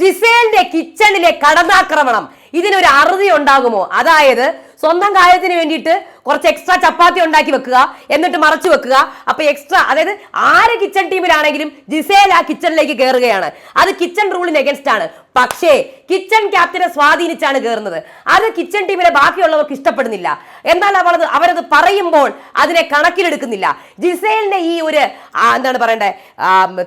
ജിസേലിന്റെ കിച്ചണിലെ കടന്നാക്രമണം. ഇതിനൊരു അറുതി ഉണ്ടാകുമോ? അതായത് സ്വന്തം കാര്യത്തിന് വേണ്ടിയിട്ട് കുറച്ച് എക്സ്ട്രാ ചപ്പാത്തി ഉണ്ടാക്കി വെക്കുക എന്നിട്ട് മറച്ചു വെക്കുക. അപ്പൊ എക്സ്ട്രാ അതായത് ആര് കിച്ചൺ ടീമിലാണെങ്കിലും ജിസേൽ ആ കിച്ചണിലേക്ക് കയറുകയാണ് അത് കിച്ചൺ റൂളിന് എഗൻസ്റ്റ് ആണ്. പക്ഷേ കിച്ചൺ ക്യാപ്റ്റനെ സ്വാധീനിച്ചാണ് കയറുന്നത് അത് കിച്ചൺ ടീമിലെ ബാക്കിയുള്ളവർക്ക് ഇഷ്ടപ്പെടുന്നില്ല. എന്നാൽ അവളത്? അവരത് പറയുമ്പോൾ അതിനെ കണക്കിലെടുക്കുന്നില്ല. ജിസേലിന്റെ ഈ ഒരു എന്താണ് പറയണ്ടേ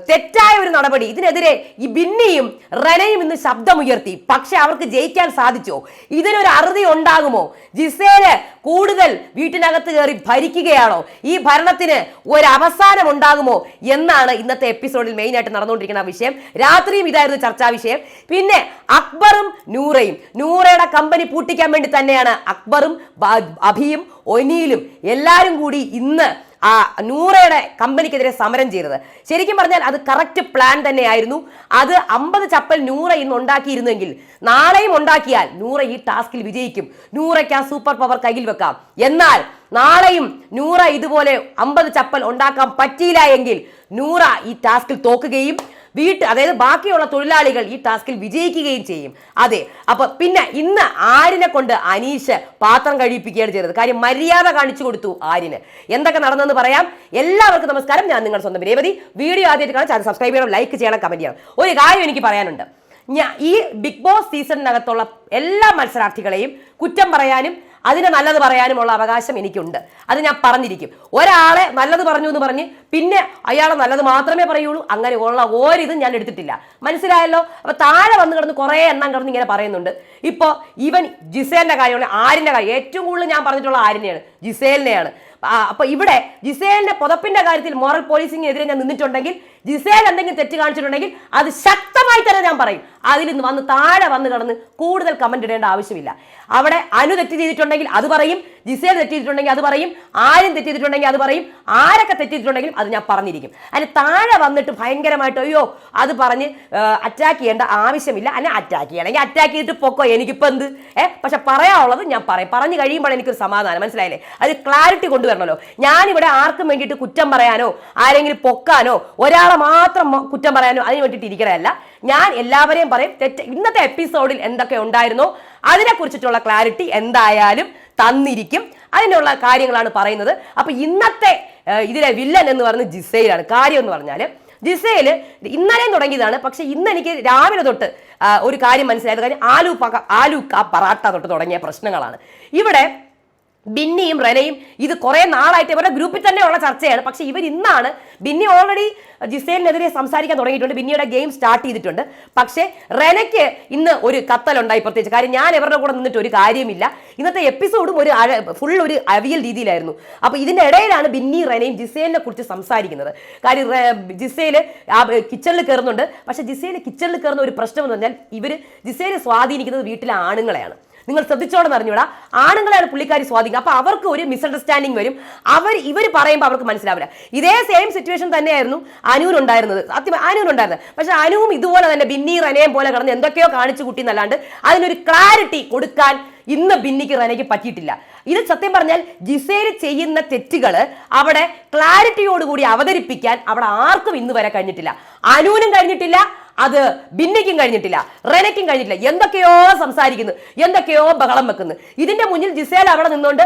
തെറ്റായ ഒരു നടപടി ഇതിനെതിരെ ഈ ബിന്നിയും റെനയും ഇന്ന് ശബ്ദമുയർത്തി. പക്ഷെ അവർക്ക് ജയിക്കാൻ സാധിച്ചോ? ഇതിനൊരു അറുതി ഉണ്ടാകുമോ? ജിസേൽ കൂടുതൽ വീട്ടിനകത്ത് കയറി ഭരിക്കുകയാണോ? ഈ ഭരണത്തിന് ഒരു അവസാനം ഉണ്ടാകുമോ? എന്നാണ് ഇന്നത്തെ എപ്പിസോഡിൽ മെയിനായിട്ട് നടന്നുകൊണ്ടിരിക്കുന്ന വിഷയം. രാത്രിയും ഇതായിരുന്നു ചർച്ചാ വിഷയം. പിന്നെ അക്ബറും നൂറയും. നൂറയുടെ കമ്പനി പൂട്ടിക്കാൻ വേണ്ടി തന്നെയാണ് അക്ബറും അഭിയും ഒനീലും എല്ലാവരും കൂടി ഇന്ന് ആ നൂറയുടെ കമ്പനിക്കെതിരെ സമരം ചെയ്തത്. ശരിക്കും പറഞ്ഞാൽ അത് കറക്റ്റ് പ്ലാൻ തന്നെയായിരുന്നു. അത് അമ്പത് ചപ്പൽ നൂറ ഇന്ന് ഉണ്ടാക്കിയിരുന്നെങ്കിൽ നാളെയും ഉണ്ടാക്കിയാൽ നൂറ ഈ ടാസ്കിൽ വിജയിക്കും. നൂറയ്ക്ക് ആ സൂപ്പർ പവർ കയ്യിൽ വെക്കാം. എന്നാൽ നാളെയും നൂറ ഇതുപോലെ അമ്പത് ചപ്പൽ ഉണ്ടാക്കാൻ പറ്റിയില്ല എങ്കിൽ നൂറ ഈ ടാസ്കിൽ തോക്കുകയും വീട്ട് അതായത് ബാക്കിയുള്ള തൊഴിലാളികൾ ഈ ടാസ്കിൽ വിജയിക്കുകയും ചെയ്യും. അതെ അപ്പൊ പിന്നെ ഇന്ന് ആരിനെ കൊണ്ട് അനീഷ് പാത്രം കഴിപ്പിക്കുകയാണ് ചെയ്തത്? കാര്യം മര്യാദ കാണിച്ചു കൊടുത്തു ആരിന്. എന്തൊക്കെ നടന്നെന്ന് പറയാം? എല്ലാവർക്കും നമസ്കാരം. ഞാൻ നിങ്ങളുടെ സ്വന്തം രേവതി. വീഡിയോ ആദ്യമായിട്ട് കാണാൻ ചാനൽ സബ്സ്ക്രൈബ് ചെയ്യണം ലൈക്ക് ചെയ്യണം കമന്റ് ചെയ്യണം. ഒരു കാര്യം എനിക്ക് പറയാനുണ്ട്. ഈ ബിഗ് ബോസ് സീസണിനകത്തുള്ള എല്ലാ മത്സരാർത്ഥികളെയും കുറ്റം പറയാനും അതിനെ നല്ലത് പറയാനുമുള്ള അവകാശം എനിക്കുണ്ട്. അത് ഞാൻ പറഞ്ഞിരിക്കും. ഒരാളെ നല്ലത് പറഞ്ഞു എന്ന് പറഞ്ഞ് പിന്നെ അയാളെ നല്ലത് മാത്രമേ പറയുള്ളൂ. അങ്ങനെ ഉള്ള ഒരിതും ഞാൻ എടുത്തിട്ടില്ല. മനസ്സിലായല്ലോ? അപ്പോൾ താഴെ വന്ന് കിടന്ന് കുറേ എണ്ണം കിടന്ന് ഇങ്ങനെ പറയുന്നുണ്ട്. ഇപ്പോൾ ഇവൻ ജിസേലിന്റെ കാര്യമാണ് ആരിന്റെ കാര്യം. ഏറ്റവും കൂടുതൽ ഞാൻ പറഞ്ഞിട്ടുള്ള ആരിനെയാണ് ജിസേലിനെയാണ്. അപ്പോൾ അപ്പൊ ഇവിടെ ജിസേലിന്റെ പുതപ്പിന്റെ കാര്യത്തിൽ മോറൽ പോലീസിങ്ങിനെതിരെ ഞാൻ നിന്നിട്ടുണ്ടെങ്കിൽ ജിസേൽ എന്തെങ്കിലും തെറ്റ് കാണിച്ചിട്ടുണ്ടെങ്കിൽ അത് ശക്തമായി തന്നെ ഞാൻ പറയും. അതിൽ നിന്ന് വന്ന് താഴെ വന്ന് കടന്ന് കൂടുതൽ കമന്റ് ഇടേണ്ട ആവശ്യമില്ല. അവിടെ അനു തെറ്റ് ചെയ്തിട്ടുണ്ടെങ്കിൽ അത് പറയും ജിസേൽ തെറ്റ് ചെയ്തിട്ടുണ്ടെങ്കിൽ അത് പറയും ആരും തെറ്റ് ചെയ്തിട്ടുണ്ടെങ്കിൽ അത് പറയും ആരൊക്കെ തെറ്റ് ചെയ്തിട്ടുണ്ടെങ്കിലും അത് ഞാൻ പറഞ്ഞിരിക്കും. അതിന് താഴെ വന്നിട്ട് ഭയങ്കരമായിട്ട് അയ്യോ അത് പറഞ്ഞ് അറ്റാക്ക് ചെയ്യേണ്ട ആവശ്യമില്ല. അല്ലെ അറ്റാക്ക് ചെയ്യണമെങ്കിൽ അറ്റാക്ക് ചെയ്തിട്ട് പൊക്കോ എനിക്കിപ്പോൾ എന്ത്? ഏ പക്ഷെ പറയാനുള്ളത് ഞാൻ പറയും. പറഞ്ഞു കഴിയുമ്പോൾ എനിക്കൊരു സമാധാനം മനസ്സിലായില്ലേ? അത് ക്ലാരിറ്റി കൊണ്ടുവരണമല്ലോ. ഞാനിവിടെ ആർക്കും വേണ്ടിയിട്ട് കുറ്റം പറയാനോ ആരെങ്കിലും പൊക്കാനോ ഒരാളെ മാത്രം കുറ്റം പറയാനോ അതിന് വേണ്ടിയിട്ട് ഇരിക്കണമല്ല ഞാൻ എല്ലാവരെയും പറയും തെറ്റ് ഇന്നത്തെ എപ്പിസോഡിൽ എന്തൊക്കെ ഉണ്ടായിരുന്നോ അതിനെ കുറിച്ചിട്ടുള്ള ക്ലാരിറ്റി എന്തായാലും തന്നിരിക്കും. അതിനുള്ള കാര്യങ്ങളാണ് പറയുന്നത്. അപ്പൊ ഇന്നത്തെ ഇതിലെ വില്ലൻ എന്ന് പറയുന്നത് ജിസയിലാണ് കാര്യം എന്ന് പറഞ്ഞാൽ ജിസയിൽ ഇന്നലെയും തുടങ്ങിയതാണ്. പക്ഷെ ഇന്ന് എനിക്ക് രാവിലെ തൊട്ട് ഒരു കാര്യം മനസ്സിലായത് കാര്യം ആലു പക ആലു പറാട്ട തൊട്ട് തുടങ്ങിയ പ്രശ്നങ്ങളാണ്. ഇവിടെ ബിന്നിയും റെനയും ഇത് കുറെ നാളായിട്ട് ഇവരുടെ ഗ്രൂപ്പിൽ തന്നെയുള്ള ചർച്ചയാണ്. പക്ഷെ ഇവർ ഇന്നാണ് ബിന്നി ഓൾറെഡി ജിസേലിനെതിരെ സംസാരിക്കാൻ തുടങ്ങിയിട്ടുണ്ട്. ബിന്നിയുടെ ഗെയിം സ്റ്റാർട്ട് ചെയ്തിട്ടുണ്ട്. പക്ഷേ റെനയ്ക്ക് ഇന്ന് ഒരു കത്തലുണ്ടായി പ്രത്യേകിച്ച്. കാര്യം ഞാൻ ഇവരുടെ കൂടെ നിന്നിട്ട് ഒരു കാര്യമില്ല. ഇന്നത്തെ എപ്പിസോഡും ഒരു ഫുൾ ഒരു അവിയൽ രീതിയിലായിരുന്നു. അപ്പോൾ ഇതിന്റെ ഇടയിലാണ് ബിന്നി റെനയും ജിസേലിനെ കുറിച്ച് സംസാരിക്കുന്നത്. കാര്യം ജിസേൽ ആ കിച്ചണിൽ കയറുന്നുണ്ട് പക്ഷെ ജിസേൽ കിച്ചണിൽ കയറുന്ന ഒരു പ്രശ്നം എന്ന് പറഞ്ഞാൽ ഇവർ ജിസേൽ സ്വാധീനിക്കുന്നത് വീട്ടിലെ ആണുങ്ങളെയാണ്. നിങ്ങൾ ശ്രദ്ധിച്ചോണെന്ന് അറിഞ്ഞൂടാ ആണുങ്ങളെയാണ് പുള്ളിക്കാരി സ്വാധീനം. അപ്പൊ അവർക്ക് ഒരു മിസ്അണ്ടർസ്റ്റാൻഡിങ് വരും. അവർ ഇവർ പറയുമ്പോൾ അവർക്ക് മനസ്സിലാവില്ല. ഇതേ സെയിം സിറ്റുവേഷൻ തന്നെയായിരുന്നു അനുവിനുണ്ടായിരുന്നത് സത്യം അനുവിനുണ്ടായിരുന്നത് പക്ഷെ അനുവും ഇതുപോലെ തന്നെ ബിന്നി റനയും പോലെ കടന്ന് എന്തൊക്കെയോ കാണിച്ചു കുട്ടി എന്നല്ലാണ്ട് അതിനൊരു ക്ലാരിറ്റി കൊടുക്കാൻ ഇന്ന് ബിന്നിക്ക് റനയ്ക്ക് പറ്റിയിട്ടില്ല. ഇത് സത്യം പറഞ്ഞാൽ ജിസേൽ ചെയ്യുന്ന തെറ്റുകൾ അവിടെ ക്ലാരിറ്റിയോടുകൂടി അവതരിപ്പിക്കാൻ അവിടെ ആർക്കും ഇന്ന് വരെ കഴിഞ്ഞിട്ടില്ല. അനൂനും കഴിഞ്ഞിട്ടില്ല അത് ബിന്നിക്കും കഴിഞ്ഞിട്ടില്ല റെനയ്ക്കും കഴിഞ്ഞിട്ടില്ല. എന്തൊക്കെയോ സംസാരിക്കുന്നു എന്തൊക്കെയോ ബഹളം വെക്കുന്നു. ഇതിന്റെ മുന്നിൽ ജിസേൽ അവിടെ നിന്നുകൊണ്ട്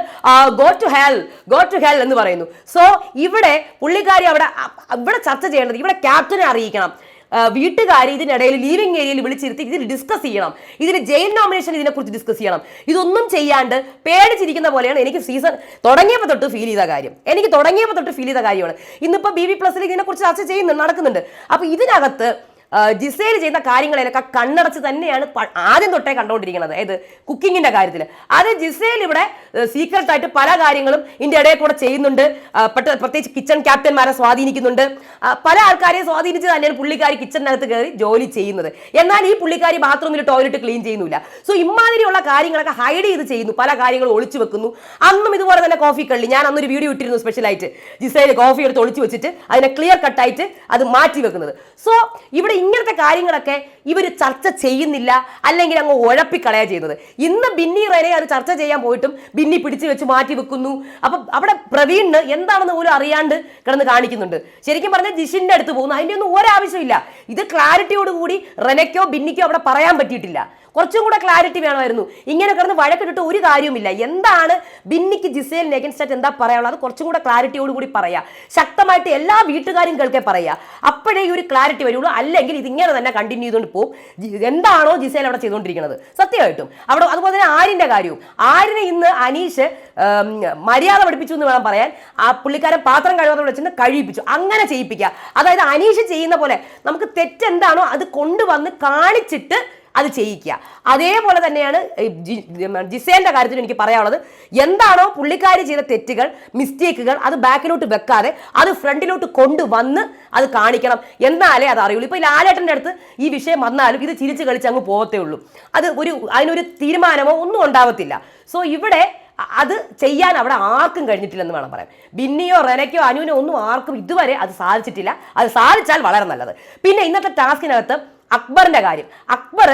go to hell go to hell എന്ന് പറയുന്നു. സോ ഇവിടെ പുള്ളിക്കാരി അവിടെ ഇവിടെ ചർച്ച ചെയ്യേണ്ടത് ഇവിടെ ക്യാപ്റ്റനെ അറിയിക്കണം. വീട്ടുകാർ ഇതിനിടയിൽ ലീവിംഗ് ഏരിയയിൽ വിളിച്ചിരുത്തി ഇതിൽ ഡിസ്കസ് ചെയ്യണം. ഇതിന് ജയിൽ നോമിനേഷൻ ഇതിനെക്കുറിച്ച് ഡിസ്കസ് ചെയ്യണം. ഇതൊന്നും ചെയ്യാണ്ട് പേടിച്ചിരിക്കുന്ന പോലെയാണ് എനിക്ക് സീസൺ തുടങ്ങിയപ്പോൾ തൊട്ട് ഫീൽ ചെയ്ത കാര്യം. എനിക്ക് തുടങ്ങിയപ്പോൾ തൊട്ട് ഫീൽ ചെയ്ത കാര്യമാണ്. ഇന്നിപ്പോൾ ബി ബി പ്ലസിൽ ഇതിനെക്കുറിച്ച് ചർച്ച ചെയ്യുന്നുണ്ട് നടക്കുന്നുണ്ട്. അപ്പോൾ ഇതിനകത്ത് ജിസേൽ ചെയ്യുന്ന കാര്യങ്ങളിലൊക്കെ കണ്ണടച്ച് തന്നെയാണ് ആദ്യം തൊട്ടേ കണ്ടുകൊണ്ടിരിക്കുന്നത് അതായത് കുക്കിങ്ങിന്റെ കാര്യത്തിൽ അത് ജിസേൽ ഇവിടെ സീക്രട്ട് ആയിട്ട് പല കാര്യങ്ങളും ഇതിന്റെ ഇടയിൽ കൂടെ ചെയ്യുന്നുണ്ട്. പ്രത്യേകിച്ച് കിച്ചൺ ക്യാപ്റ്റന്മാരെ സ്വാധീനിക്കുന്നുണ്ട്. പല ആൾക്കാരെയും സ്വാധീനിച്ച് തന്നെയാണ് പുള്ളിക്കാരി കിച്ചണിനകത്ത് കയറി ജോലി ചെയ്യുന്നത്. എന്നാൽ ഈ പുള്ളിക്കാരി ബാത്റൂമിൽ ടോയ്ലറ്റ് ക്ലീൻ ചെയ്യുന്നില്ല. സോ ഇമാതിരിയുള്ള കാര്യങ്ങളൊക്കെ ഹൈഡ് ചെയ്ത് ചെയ്യുന്നു. പല കാര്യങ്ങളും ഒളിച്ചു വെക്കുന്നു. അന്നും ഇതുപോലെ തന്നെ കോഫി കള്ളി. ഞാൻ അന്നൊരു വീഡിയോ ഇട്ടിരുന്നു സ്പെഷ്യലായിട്ട് ജിസേൽ കോഫി എടുത്ത് ഒളിച്ചു വെച്ചിട്ട് അതിനെ ക്ലിയർ കട്ടായിട്ട് അത് മാറ്റി വെക്കുന്നത്. സോ ഇവിടെ ഇങ്ങനത്തെ കാര്യങ്ങളൊക്കെ ഇവർ ചർച്ച ചെയ്യുന്നില്ല അല്ലെങ്കിൽ അങ്ങ് ഉഴപ്പിക്കളയാ ചെയ്യുന്നത്. ഇന്ന് ബിന്നി റെനെ അത് ചർച്ച ചെയ്യാൻ പോയിട്ടും ബിന്നി പിടിച്ചു വെച്ച് മാറ്റി വെക്കുന്നു. അപ്പൊ അവിടെ പ്രവീണിന് എന്താണെന്ന് പോലും അറിയാണ്ട് കിടന്ന് കാണിക്കുന്നുണ്ട്. ശരിക്കും പറഞ്ഞാൽ ജിഷിന്റെ അടുത്ത് പോകുന്നു. അതിന്റെ ഒന്നും ഒരാവശ്യമില്ല. ഇത് ക്ലാരിറ്റിയോട് കൂടി റെനയ്ക്കോ ബിന്നിക്കോ അവിടെ പറയാൻ പറ്റിയിട്ടില്ല. കുറച്ചും കൂടെ ക്ലാരിറ്റി വേണമായിരുന്നു. ഇങ്ങനെ കിടന്ന് വഴക്കിട്ടിട്ട് ഒരു കാര്യവുമില്ല. എന്താണ് ബിന്നിക്ക് ജിസേലിന് എഗൻസ്റ്റ് എന്താ പറയാനുള്ളത്? അത് കുറച്ചും കൂടെ ക്ലാരിറ്റിയോട് കൂടി പറയാ. ശക്തമായിട്ട് എല്ലാ വീട്ടുകാരും കേൾക്കെ പറയാ. അപ്പോഴേ ഈ ഒരു ക്ലാരിറ്റി വരുള്ളൂ. അല്ലെങ്കിൽ ഇതിങ്ങനെ തന്നെ കണ്ടിന്യൂ ചെയ്തുകൊണ്ട് പോകും എന്താണോ ജിസേൽ അവിടെ ചെയ്തുകൊണ്ടിരിക്കുന്നത്. സത്യമായിട്ടും. അവിടെ അതുപോലെ തന്നെ ആരിന്റെ കാര്യവും. ആരിനെ ഇന്ന് അനീഷ് മര്യാദ പഠിപ്പിച്ചു എന്ന് വേണം പറയാൻ. ആ പുള്ളിക്കാരൻ പാത്രം കഴിവാതെ വിളിച്ചിട്ട് കഴിയിപ്പിച്ചു അങ്ങനെ ചെയ്യിപ്പിക്കുക അതായത് അനീഷ് ചെയ്യുന്ന പോലെ നമുക്ക് തെറ്റെന്താണോ അത് കൊണ്ടുവന്ന് കാണിച്ചിട്ട് അത് ചെയ്യിക്കുക. അതേപോലെ തന്നെയാണ് ജിസേലിന്റെ കാര്യത്തിൽ എനിക്ക് പറയാനുള്ളത്. എന്താണോ പുള്ളിക്കാരി ചെയ്ത തെറ്റുകൾ മിസ്റ്റേക്കുകൾ അത് ബാക്കിലോട്ട് വെക്കാതെ അത് ഫ്രണ്ടിലോട്ട് കൊണ്ടുവന്ന് അത് കാണിക്കണം. എന്നാലേ അത് അറിയുള്ളൂ. ഇപ്പൊ ലാലേട്ടന്റെ അടുത്ത് ഈ വിഷയം വന്നാലും ഇത് ചിരിച്ച് കളിച്ച് അങ്ങ് പോകത്തേ ഉള്ളൂ. അത് ഒരു അതിനൊരു തീരുമാനമോ ഒന്നും ഉണ്ടാവത്തില്ല. സോ ഇവിടെ അത് ചെയ്യാൻ അവിടെ ആർക്കും കഴിഞ്ഞിട്ടില്ലെന്ന് വേണം പറയാൻ. ബിന്നിയോ റെനയ്ക്കോ അനുവിനോ ഒന്നും ആർക്കും ഇതുവരെ അത് സാധിച്ചിട്ടില്ല. അത് സാധിച്ചാൽ വളരെ നല്ലത്. പിന്നെ ഇന്നത്തെ ടാസ്കിനകത്ത് അക്ബറിന്റെ കാര്യം. അക്ബർ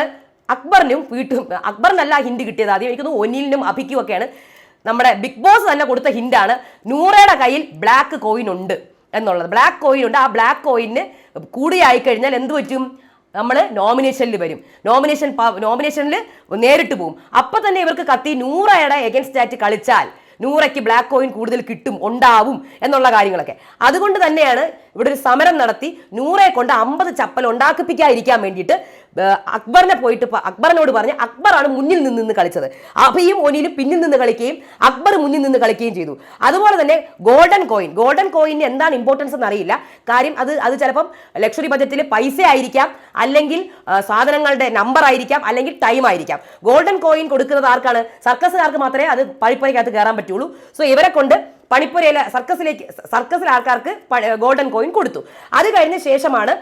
അക്ബറിനും വീട്ടും അക്ബറിനല്ല ഹിന്റ് കിട്ടിയത്. ആദ്യം എനിക്കൊന്ന് ഒനിലിനും അഭിക്കും ഒക്കെയാണ് നമ്മുടെ ബിഗ് ബോസ് തന്നെ കൊടുത്ത ഹിന്റാണ് നൂറയുടെ കയ്യിൽ ബ്ലാക്ക് കോയിൻ ഉണ്ട് എന്നുള്ളത്. ബ്ലാക്ക് കോയിൻ ഉണ്ട്. ആ ബ്ലാക്ക് കോയിന് കൂടിയായി കഴിഞ്ഞാൽ എന്ത് പറ്റും? നമ്മൾ നോമിനേഷനിൽ വരും. നോമിനേഷൻ നോമിനേഷനിൽ നേരിട്ട് പോകും അപ്പം തന്നെ ഇവർക്ക് കത്തി നൂറയുടെ എഗൻസ്റ്റ് ആയിട്ട് കളിച്ചാൽ നൂറയ്ക്ക് ബ്ലാക്ക് കോയിൻ കൂടുതൽ കിട്ടും ഉണ്ടാവും എന്നുള്ള കാര്യങ്ങളൊക്കെ. അതുകൊണ്ട് തന്നെയാണ് ഇവിടെ ഒരു സമരം നടത്തി നൂറെ കൊണ്ട് അമ്പത് ചപ്പൽ ഉണ്ടാക്കിപ്പിക്കാതിരിക്കാൻ വേണ്ടിയിട്ട് അക്ബറിനെ പോയിട്ട് അക്ബറിനോട് പറഞ്ഞ് അക്ബറാണ് മുന്നിൽ നിന്ന് നിന്ന് കളിച്ചത്. അഭിയും ഒനിയിലും പിന്നിൽ നിന്ന് കളിക്കുകയും അക്ബർ മുന്നിൽ നിന്ന് കളിക്കുകയും ചെയ്തു. അതുപോലെ തന്നെ ഗോൾഡൻ കോയിൻ ഗോൾഡൻ കോയിന് എന്താണ് ഇമ്പോർട്ടൻസ് എന്ന് അറിയില്ല. കാര്യം അത് അത് ചിലപ്പം ലക്ഷറി ബജറ്റിൽ പൈസ ആയിരിക്കാം അല്ലെങ്കിൽ സാധനങ്ങളുടെ നമ്പർ ആയിരിക്കാം അല്ലെങ്കിൽ ടൈം ആയിരിക്കാം. ഗോൾഡൻ കോയിൻ കൊടുക്കുന്നത് ആർക്കാണ്? സർക്കസുകാർക്ക് മാത്രമേ അത് പഴിപ്പുരയ്ക്കകത്ത് കയറാൻ പറ്റുള്ളൂ. സോ ഇവരെ കൊണ്ട് പണിപ്പുരയിലെ സർക്കസിലേക്ക് സർക്കസിലെ ആൾക്കാർക്ക് ഗോൾഡൻ കോയിൻ കൊടുത്തു. അത് കഴിഞ്ഞ ശേഷമാണ്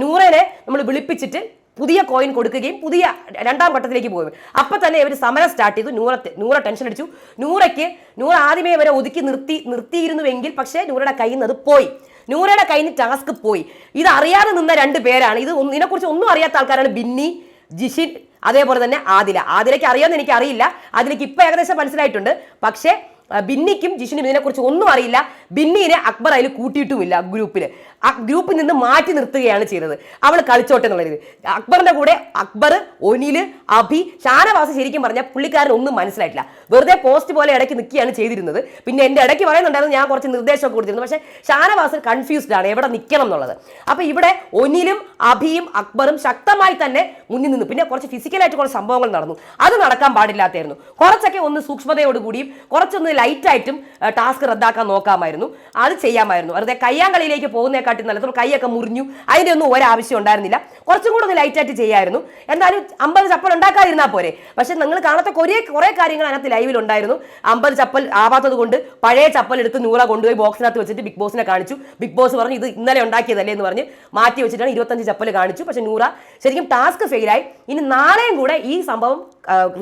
നൂറേനെ നമ്മൾ വിളിപ്പിച്ചിട്ട് പുതിയ കോയിൻ കൊടുക്കുകയും പുതിയ രണ്ടാം ഘട്ടത്തിലേക്ക് പോകും അപ്പം തന്നെ ഇവർ സമരം സ്റ്റാർട്ട് ചെയ്തു. നൂറ നൂറ ടെൻഷൻ അടിച്ചു. നൂറയ്ക്ക് നൂറ ആദ്യമേ ഇവരെ ഒതുക്കി നിർത്തി നിർത്തിയിരുന്നുവെങ്കിൽ പക്ഷേ നൂറയുടെ കയ്യിൽ നിന്ന് അത് പോയി. നൂറയുടെ കയ്യിൽ നിന്ന് ടാസ്ക് പോയി. ഇത് അറിയാതെ നിന്ന രണ്ട് പേരാണ്. ഇത് ഇതിനെക്കുറിച്ച് ഒന്നും അറിയാത്ത ആൾക്കാരാണ് ബിന്നി ജിഷിൻ അതേപോലെ തന്നെ ആദില. ആദിലയ്ക്ക് അറിയാമെന്ന് എനിക്ക് അറിയില്ല. അതിലേക്ക് ഇപ്പം ഏകദേശം മനസ്സിലായിട്ടുണ്ട്. പക്ഷേ ബിന്നിക്കും ജിഷിനും ഇതിനെക്കുറിച്ച് ഒന്നും അറിയില്ല. ബിന്നിനെ അക്ബർ അതിൽ കൂട്ടിയിട്ടുമില്ല ഗ്രൂപ്പിൽ ആ ഗ്രൂപ്പിൽ നിന്ന് മാറ്റി നിർത്തുകയാണ് ചെയ്തത്. അവൾ കളിച്ചോട്ടെ എന്നുള്ള രീതി അക്ബറിന്റെ കൂടെ അക്ബർ ഒനിൽ അഭി ഷാനവാസ് ശരിക്കും പറഞ്ഞാൽ പുള്ളിക്കാരൻ ഒന്നും മനസ്സിലായിട്ടില്ല. വെറുതെ പോസ്റ്റ് പോലെ ഇടയ്ക്ക് നിൽക്കുകയാണ് ചെയ്തിരുന്നത്. പിന്നെ എന്റെ ഇടയ്ക്ക് പറയുന്നുണ്ടായിരുന്നു ഞാൻ കുറച്ച് നിർദ്ദേശമൊക്കെ കൊടുത്തിരുന്നു. പക്ഷേ ഷാനവാസ് കൺഫ്യൂസ്ഡ് ആണ് എവിടെ നിൽക്കണം എന്നുള്ളത്. അപ്പൊ ഇവിടെ ഒനിലും അഭിയും അക്ബറും ശക്തമായി തന്നെ മുന്നിൽ നിന്ന് പിന്നെ കുറച്ച് ഫിസിക്കലായിട്ട് കുറച്ച് സംഭവങ്ങൾ നടന്നു. അത് നടക്കാൻ പാടില്ലാത്തായിരുന്നു. കുറച്ചൊക്കെ ഒന്ന് സൂക്ഷ്മതയോടുകൂടിയും കുറച്ചൊന്ന് ലൈറ്റായിട്ടും ടാസ്ക് റദ്ദാക്കാൻ നോക്കാമായിരുന്നു. അത് ചെയ്യാമായിരുന്നു. വെറുതെ കയ്യാങ്കളിയിലേക്ക് പോകുന്നതിനെക്കാട്ടി നമ്മൾ കൈയൊക്കെ മുറിഞ്ഞു. അതിന്റെ ഒന്നും ഒരാവശ്യം ഉണ്ടായിരുന്നില്ല. കുറച്ചും കൂടെ ഒന്ന് ലൈറ്റായിട്ട് ചെയ്യായിരുന്നു. എന്നാലും അമ്പത് ചപ്പൽ ഉണ്ടാക്കാതിരുന്നാൽ പോരെ. പക്ഷെ നിങ്ങൾ കാണാത്ത കുറേ കുറേ കാര്യങ്ങൾ അതിനകത്ത് ലൈവിൽ ഉണ്ടായിരുന്നു. അമ്പത് ചപ്പൽ ആവാത്തത് കൊണ്ട് പഴയ ചപ്പൽ എടുത്ത് നൂറ കൊണ്ടുപോയി ബോക്സിനകത്ത് വെച്ചിട്ട് ബിഗ് ബോസിനെ കാണിച്ചു. ബിഗ് ബോസ് പറഞ്ഞു ഇത് ഇന്നലെ ഉണ്ടാക്കിയതല്ലേ? എന്ന് പറഞ്ഞ് മാറ്റി വെച്ചിട്ടാണ് ഇരുപത്തഞ്ച് ചപ്പൽ കാണിച്ചു. പക്ഷെ നൂറ ശരിക്കും ടാസ്ക് ഫെയിലായി ഇനി നാളെയും കൂടെ ഈ സംഭവം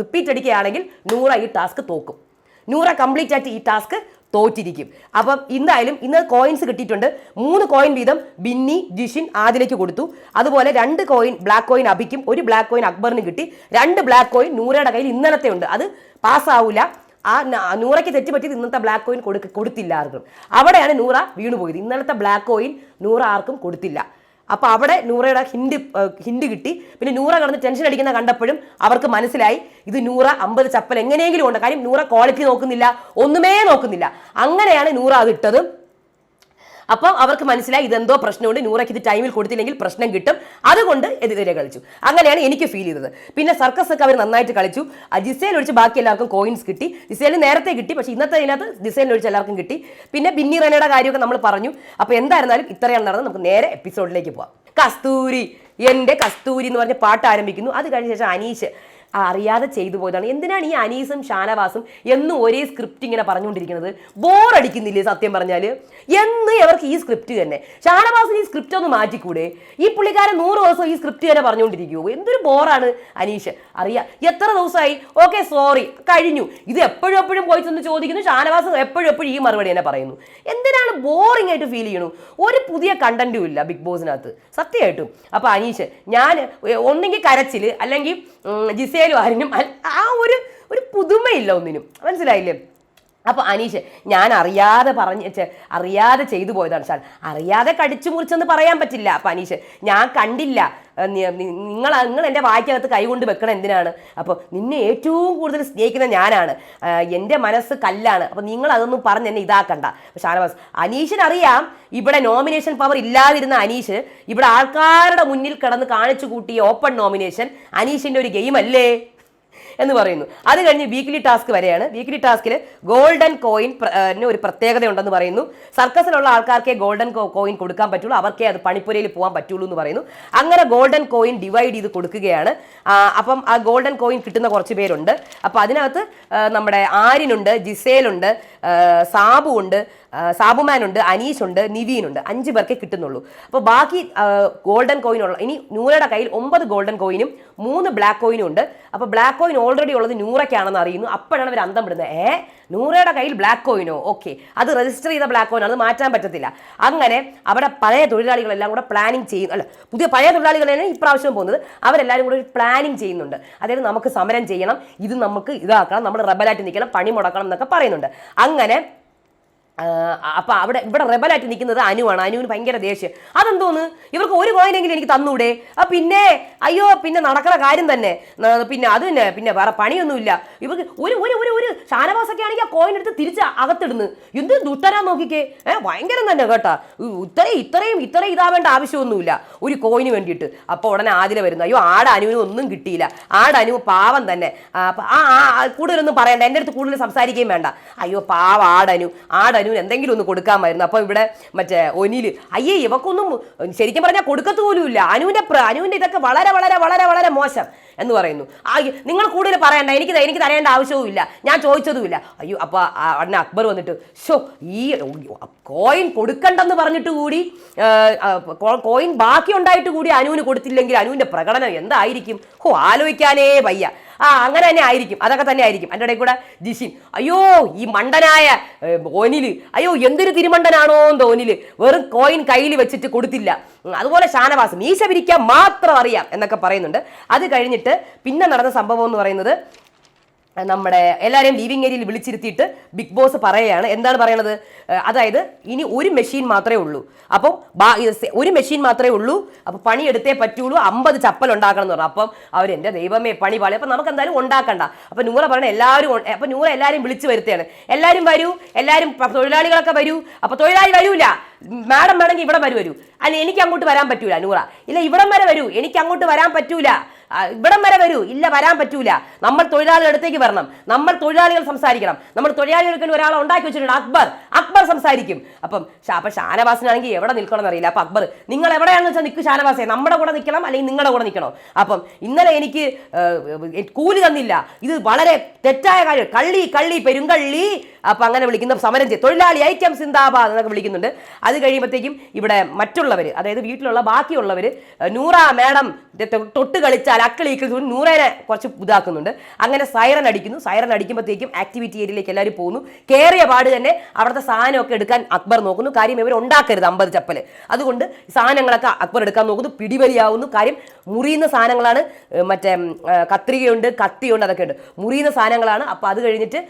റിപ്പീറ്റ് അടിക്കുകയാണെങ്കിൽ നൂറ ഈ ടാസ്ക് തോക്കും. നൂറ കംപ്ലീറ്റ് ആയിട്ട് ഈ ടാസ്ക് തോറ്റിരിക്കും. അപ്പം ഇന്നായാലും ഇന്ന് കോയിൻസ് കിട്ടിയിട്ടുണ്ട്. മൂന്ന് കോയിൻ വീതം ബിന്നി ജിഷിൻ ആദിലേക്ക് കൊടുത്തു. അതുപോലെ രണ്ട് കോയിൻ ബ്ലാക്ക് കോയിൻ അഭിക്കും. ഒരു ബ്ലാക്ക് കോയിൻ അക്ബറിന് കിട്ടി. രണ്ട് ബ്ലാക്ക് കോയിൻ നൂറയുടെ കയ്യിൽ ഇന്നലത്തെ ഉണ്ട്. അത് പാസ്സാവൂല ആ നൂറയ്ക്ക് തെറ്റുപറ്റിയത് ഇന്നത്തെ ബ്ലാക്ക് കോയിൻ കൊടുക്ക കൊടുത്തില്ല ആർക്കും. അവിടെയാണ് നൂറ വീണുപോയത്. ഇന്നലത്തെ ബ്ലാക്ക് കോയിൻ നൂറ ആർക്കും കൊടുത്തില്ല. അപ്പൊ അവിടെ നൂറയുടെ ഹിന്ദി ഹിന്റ് കിട്ടി. പിന്നെ നൂറ കടന്ന് ടെൻഷൻ അടിക്കുന്ന കണ്ടപ്പോഴും അവർക്ക് മനസ്സിലായി ഇത് നൂറ അമ്പത് ചപ്പൽ എങ്ങനെയെങ്കിലും ഉണ്ട്. കാര്യം നൂറ ക്വാളിറ്റി നോക്കുന്നില്ല ഒന്നുമേ നോക്കുന്നില്ല. അങ്ങനെയാണ് നൂറ അത് ഇട്ടത്. അപ്പം അവർക്ക് മനസ്സിലായി ഇതെന്തോ പ്രശ്നമുണ്ട്. നൂറയ്ക്ക് ഇത് ടൈമിൽ കൊടുത്തില്ലെങ്കിൽ പ്രശ്നം കിട്ടും. അതുകൊണ്ട് എതിരെ കളിച്ചു. അങ്ങനെയാണ് എനിക്ക് ഫീൽ ചെയ്തത്. പിന്നെ സർക്കസ് ഒക്കെ അവർ നന്നായിട്ട് കളിച്ചു. ജിസേൽ ഒഴിച്ച് ബാക്കി എല്ലാവർക്കും കോയിൻസ് കിട്ടി. ജിസേലിന് നേരത്തെ കിട്ടി പക്ഷേ ഇന്നത്തെ ഇതിനകത്ത് ജിസേലിന് ഒഴിച്ച് എല്ലാവർക്കും കിട്ടി. പിന്നെ ബിന്നി റനയുടെ കാര്യമൊക്കെ നമ്മൾ പറഞ്ഞു. അപ്പോൾ എന്തായിരുന്നാലും ഇത്രയാണ് നടന്നത്. നമുക്ക് നേരെ എപ്പിസോഡിലേക്ക് പോവാം. കസ്തൂരി. എന്റെ കസ്തൂരി എന്ന് പറഞ്ഞ പാട്ട് ആരംഭിക്കുന്നു. അത് കഴിഞ്ഞ ശേഷം അനീഷ്. അറിയാതെ ചെയ്തു പോയതാണ്. എന്തിനാണ് ഈ അനീസും ഷാനവാസും എന്നും ഒരേ സ്ക്രിപ്റ്റ് ഇങ്ങനെ പറഞ്ഞുകൊണ്ടിരിക്കുന്നത്? ബോറടിക്കുന്നില്ലേ സത്യം പറഞ്ഞാൽ എന്ന് അവർക്ക് ഈ സ്ക്രിപ്റ്റ് തന്നെ. ഷാനവാസിന് ഈ സ്ക്രിപ്റ്റ് ഒന്ന് മാറ്റിക്കൂടെ? ഈ പുള്ളിക്കാരൻ നൂറ് ദിവസം ഈ സ്ക്രിപ്റ്റ് തന്നെ പറഞ്ഞുകൊണ്ടിരിക്കുമോ എന്തൊരു ബോറാണ് അനീഷ്. അറിയാം. എത്ര ദിവസമായി? ഓക്കെ സോറി കഴിഞ്ഞു. ഇത് എപ്പോഴും എപ്പോഴും പോയി ചെന്ന് ചോദിക്കുന്നു. ഷാനവാസ് എപ്പോഴും എപ്പോഴും ഈ മറുപടി തന്നെ പറയുന്നു. എന്തിനാണ് ബോറിംഗ് ആയിട്ട് ഫീൽ ചെയ്യണു? ഒരു പുതിയ കണ്ടന്റും ഇല്ല ബിഗ് ബോസിനകത്ത് സത്യമായിട്ടും അപ്പോൾ അനീഷ് ഞാൻ ഒന്നെങ്കിൽ കരച്ചിൽ അല്ലെങ്കിൽ ഉം, ജിസേലും ആരിനും ആ ഒരു ഒരു പുതുമയില്ല ഒന്നിനും. മനസ്സിലായില്ലേ? അപ്പൊ അനീഷ് ഞാൻ അറിയാതെ പറഞ്ഞ അറിയാതെ ചെയ്തു പോയതാണ് സാർ. അറിയാതെ കടിച്ചു മുറിച്ചെന്ന് പറയാൻ പറ്റില്ല. അപ്പൊ അനീഷ് ഞാൻ കണ്ടില്ല. നിങ്ങൾ നിങ്ങൾ എന്റെ വായ്ക്കകത്ത് കൈകൊണ്ട് വെക്കണം എന്തിനാണ്? അപ്പോൾ നിന്നെ ഏറ്റവും കൂടുതൽ സ്നേഹിക്കുന്ന ഞാനാണ്. എന്റെ മനസ്സ് കല്ലാണ്. അപ്പോൾ നിങ്ങൾ അതൊന്നും പറഞ്ഞ് എന്നെ ഇതാക്കണ്ട. അപ്പോൾ ഷാനവാസ് അനീഷിനറിയാം ഇവിടെ നോമിനേഷൻ പവർ ഇല്ലാതിരുന്ന അനീഷ് ഇവിടെ ആൾക്കാരുടെ മുന്നിൽ കിടന്ന് കാണിച്ചു കൂട്ടിയ ഓപ്പൺ നോമിനേഷൻ അനീഷിന്റെ ഒരു ഗെയിം അല്ലേ? എന്ന് പറയുന്നു. അത് കഴിഞ്ഞ് വീക്ക്ലി ടാസ്ക് വരെയാണ്. വീക്ക്ലി ടാസ്കിൽ ഗോൾഡൻ കോയിൻ ഒരു പ്രത്യേകതയുണ്ടെന്ന് പറയുന്നു. സർക്കസിലുള്ള ആൾക്കാർക്കേ ഗോൾഡൻ കോയിൻ കൊടുക്കാൻ പറ്റുള്ളൂ. അവർക്കേ അത് പണിപ്പുരയിൽ പോകാൻ പറ്റുള്ളൂ എന്ന് പറയുന്നു. അങ്ങനെ ഗോൾഡൻ കോയിൻ ഡിവൈഡ് ചെയ്ത് കൊടുക്കുകയാണ്. അപ്പം ആ ഗോൾഡൻ കോയിൻ കിട്ടുന്ന കുറച്ച് പേരുണ്ട്. അപ്പോൾ അതിനകത്ത് നമ്മുടെ ആര്യനുണ്ട് ജിസേലുണ്ട് സാബു ഉണ്ട് ആ, ഉണ്ട് നിവീൻ ഉണ്ട് അഞ്ച് പേർക്കേ കിട്ടുന്നുള്ളൂ. അപ്പോൾ ബാക്കി ഗോൾഡൻ കോയിൻ ഉള്ള ഇനി നൂറയുടെ കയ്യിൽ ഒമ്പത് ഗോൾഡൻ കോയിനും മൂന്ന് ബ്ലാക്ക് കോയിനും ഉണ്ട്. അപ്പോൾ ബ്ലാക്ക് കോയിൻ ഓൾറെഡി ഉള്ളത് നൂറയ്ക്കാണെന്ന് അറിയുന്നു. അപ്പോഴാണ് അവർ അന്തം വിടുന്നത്. ഏ? നൂറയുടെ കയ്യിൽ ബ്ലാക്ക് കോയിനോ ഓക്കെ അത് രജിസ്റ്റർ ചെയ്ത ബ്ലാക്ക് കോയിൻ അത് മാറ്റാൻ പറ്റത്തില്ല. അങ്ങനെ അവിടെ പഴയ തൊഴിലാളികളെല്ലാം കൂടെ പ്ലാനിങ് ചെയ്യുന്നു. അല്ല പുതിയ പഴയ തൊഴിലാളികളാണ് ഇപ്രാവശ്യം പോകുന്നത്. അവരെല്ലാവരും കൂടെ പ്ലാനിങ് ചെയ്യുന്നുണ്ട്. അതായത് നമുക്ക് സമരം ചെയ്യണം. ഇത് നമുക്ക് ഇതാക്കണം. നമ്മൾ റബലായിട്ട് നിൽക്കണം. പണി മുടക്കണം എന്നൊക്കെ പറയുന്നുണ്ട്. അങ്ങനെ അപ്പൊ അവിടെ ഇവിടെ റെബലായിട്ട് നിൽക്കുന്നത് അനുവാണ്. അനുവിന് ഭയങ്കര ദേഷ്യം. അതെന്തോന്ന്? ഇവർക്ക് ഒരു കോയിനെങ്കിലും എനിക്ക് തന്നൂടെ? ആ പിന്നെ അയ്യോ പിന്നെ നടക്കുന്ന കാര്യം തന്നെ. പിന്നെ അത് തന്നെ. പിന്നെ വേറെ പണിയൊന്നുമില്ല. ഇവർക്ക് ഒരു ഒരു ഒരു ഒരു ഷാനവാസൊക്കെ ആണെങ്കിൽ ആ കോയിൻ എടുത്ത് തിരിച്ച് അകത്തിടുന്നു. എന്ത് ദുട്ടരാൻ നോക്കിക്കേ. ഏ ഭയങ്കരം തന്നെ കേട്ടാ. ഇത്രയും ഇത്രയും ഇത്രയും ഇതാവേണ്ട ആവശ്യമൊന്നുമില്ല ഒരു കോയിന് വേണ്ടിയിട്ട്. അപ്പോൾ ഉടനെ ആദില വരുന്നു. അയ്യോ ആട് അനുവിന് ഒന്നും കിട്ടിയില്ല. ആട് അനുവ് പാവം തന്നെ. ആ, കൂടുതലൊന്നും പറയണ്ട. എന്റെ അടുത്ത് കൂടുതൽ സംസാരിക്കുകയും വേണ്ട. അയ്യോ പാവ ആടനു ആടനു ആടനുവിന് എന്തെങ്കിലും ഒന്ന് കൊടുക്കാമായിരുന്നു. അപ്പോൾ ഇവിടെ മറ്റേ ഒനിൽ അയ്യേ ഇവക്കൊന്നും ശരിക്കും പറഞ്ഞാൽ കൊടുക്കത്ത് പോലും ഇല്ല. അനുവിന്റെ അനുവിന്റെ ഇതൊക്കെ വളരെ വളരെ വളരെ വളരെ മോശം എന്ന് പറയുന്നു. ആ നിങ്ങൾ കൂടുതൽ പറയണ്ട. എനിക്ക് എനിക്ക് തരേണ്ട ആവശ്യവും ഇല്ല. ഞാൻ ചോദിച്ചതുമില്ല. അയ്യോ അപ്പോൾ അണ്ണ അക്ബർ വന്നിട്ട് ഷോ ഈ കോയിൻ കൊടുക്കണ്ടെന്ന് പറഞ്ഞിട്ട് കൂടി കോയിൻ ബാക്കി ഉണ്ടായിട്ട് കൂടി അനുവിന് കൊടുത്തില്ലെങ്കിൽ അനുവിന്റെ പ്രകടനം എന്തായിരിക്കും? ഓ ആലോചിക്കാനേ വയ്യ. ആ അങ്ങനെ തന്നെ ആയിരിക്കും. അതൊക്കെ തന്നെ ആയിരിക്കും. എന്റെ ഇടയിൽ കൂടെ ജിഷിൻ അയ്യോ ഈ മണ്ടനായ ഓനിൽ അയ്യോ എന്തൊരു തിരുമണ്ടനാണോ എന്ന് ഓനിൽ വെറും കോയിൻ കയ്യിൽ വെച്ചിട്ട് കൊടുത്തില്ല. അതുപോലെ ഷാനവാസ് മീശ പിരിക്കാൻ മാത്രം അറിയാം എന്നൊക്കെ പറയുന്നുണ്ട്. അത് കഴിഞ്ഞിട്ട് പിന്നെ നടന്ന സംഭവം എന്ന് പറയുന്നത് നമ്മുടെ എല്ലാവരെയും ലിവിങ് ഏരിയയിൽ വിളിച്ചിരുത്തിയിട്ട് ബിഗ് ബോസ് പറയുകയാണ്. എന്താണ് പറയണത്? അതായത് ഇനി ഒരു മെഷീൻ മാത്രമേ ഉള്ളൂ. അപ്പം ഒരു മെഷീൻ മാത്രമേ ഉള്ളൂ. അപ്പോൾ പണി എടുത്തേ പറ്റുള്ളൂ. അമ്പത് ചപ്പൽ ഉണ്ടാക്കണം എന്ന് പറഞ്ഞു. അപ്പം അവർ എന്റെ ദൈവമേ പണി പാളി. അപ്പം നമുക്ക് എന്തായാലും ഉണ്ടാക്കണ്ട. അപ്പം നൂറ പറയണ എല്ലാവരും അപ്പം നൂറ എല്ലാവരും വിളിച്ച് വരുത്തുകയാണ് എല്ലാവരും വരൂ. എല്ലാവരും തൊഴിലാളികളൊക്കെ വരൂ. അപ്പോൾ തൊഴിലാളി വരൂല. മാഡം വേണമെങ്കിൽ ഇവിടെ വരുവരൂ വരൂ. അല്ല എനിക്ക് അങ്ങോട്ട് വരാൻ പറ്റൂല നൂറ. ഇല്ല ഇവിടം വരെ വരൂ. എനിക്ക് അങ്ങോട്ട് വരാൻ പറ്റൂല. ഇവിടം വരെ വരൂ. ഇല്ല വരാൻ പറ്റൂല. നമ്മൾ തൊഴിലാളികളുടെ അടുത്തേക്ക് വരണം. നമ്മൾ തൊഴിലാളികൾ സംസാരിക്കണം. നമ്മൾ തൊഴിലാളികൾക്ക് ഒരാളെ ഉണ്ടാക്കി വെച്ചിട്ടുണ്ട് അക്ബർ. അക്ബർ സംസാരിക്കും. അപ്പം അപ്പൊ ഷാനവാസിനാണെങ്കിൽ എവിടെ നിൽക്കണം എന്നറിയില്ല അപ്പൊ അക്ബർ നിങ്ങൾ എവിടെയാണെന്ന് വെച്ചാൽ നിൽക്കും ഷാനവാസെ. നമ്മുടെ കൂടെ നിൽക്കണം അല്ലെങ്കിൽ നിങ്ങളുടെ കൂടെ നിൽക്കണോ? അപ്പം ഇന്നലെ എനിക്ക് കൂലി തന്നില്ല. ഇത് വളരെ തെറ്റായ കാര്യം. കള്ളി കള്ളി പെരുങ്കള്ളി. അപ്പൊ അങ്ങനെ വിളിക്കുന്ന സമരം ചെയ്യും. തൊഴിലാളി ഐക്യം സിന്ദാബാദ് എന്നൊക്കെ വിളിക്കുന്നുണ്ട്. അത് കഴിയുമ്പോഴത്തേക്കും ഇവിടെ മറ്റുള്ളവർ അതായത് വീട്ടിലുള്ള ബാക്കിയുള്ളവർ നൂറ മാഡം തൊട്ട് കളിച്ചാൽ അക്കളി നൂറേനെ കുറച്ച് ഇതാക്കുന്നുണ്ട്. അങ്ങനെ സൈറൻ അടിക്കുന്നു. സൈറൻ അടിക്കുമ്പോഴത്തേക്കും ആക്ടിവിറ്റി ഏരിയയിലേക്ക് എല്ലാവരും പോകുന്നു. കയറിയ പാട് തന്നെ അവിടുത്തെ സാധനമൊക്കെ എടുക്കാൻ അക്ബർ നോക്കുന്നു. കാര്യം ഇവർ ഉണ്ടാക്കരുത് അമ്പത് ചപ്പൽ. അതുകൊണ്ട് സാധനങ്ങളൊക്കെ അക്ബർ എടുക്കാൻ നോക്കുന്നു. പിടിവലിയാവുന്നു. കാര്യം മുറിയുന്ന സാധനങ്ങളാണ് മറ്റേ കത്രികയുണ്ട് കത്തിയുണ്ട് അതൊക്കെ ഉണ്ട്. മുറിയുന്ന സാധനങ്ങളാണ്. അപ്പോൾ അത് കഴിഞ്ഞിട്ട്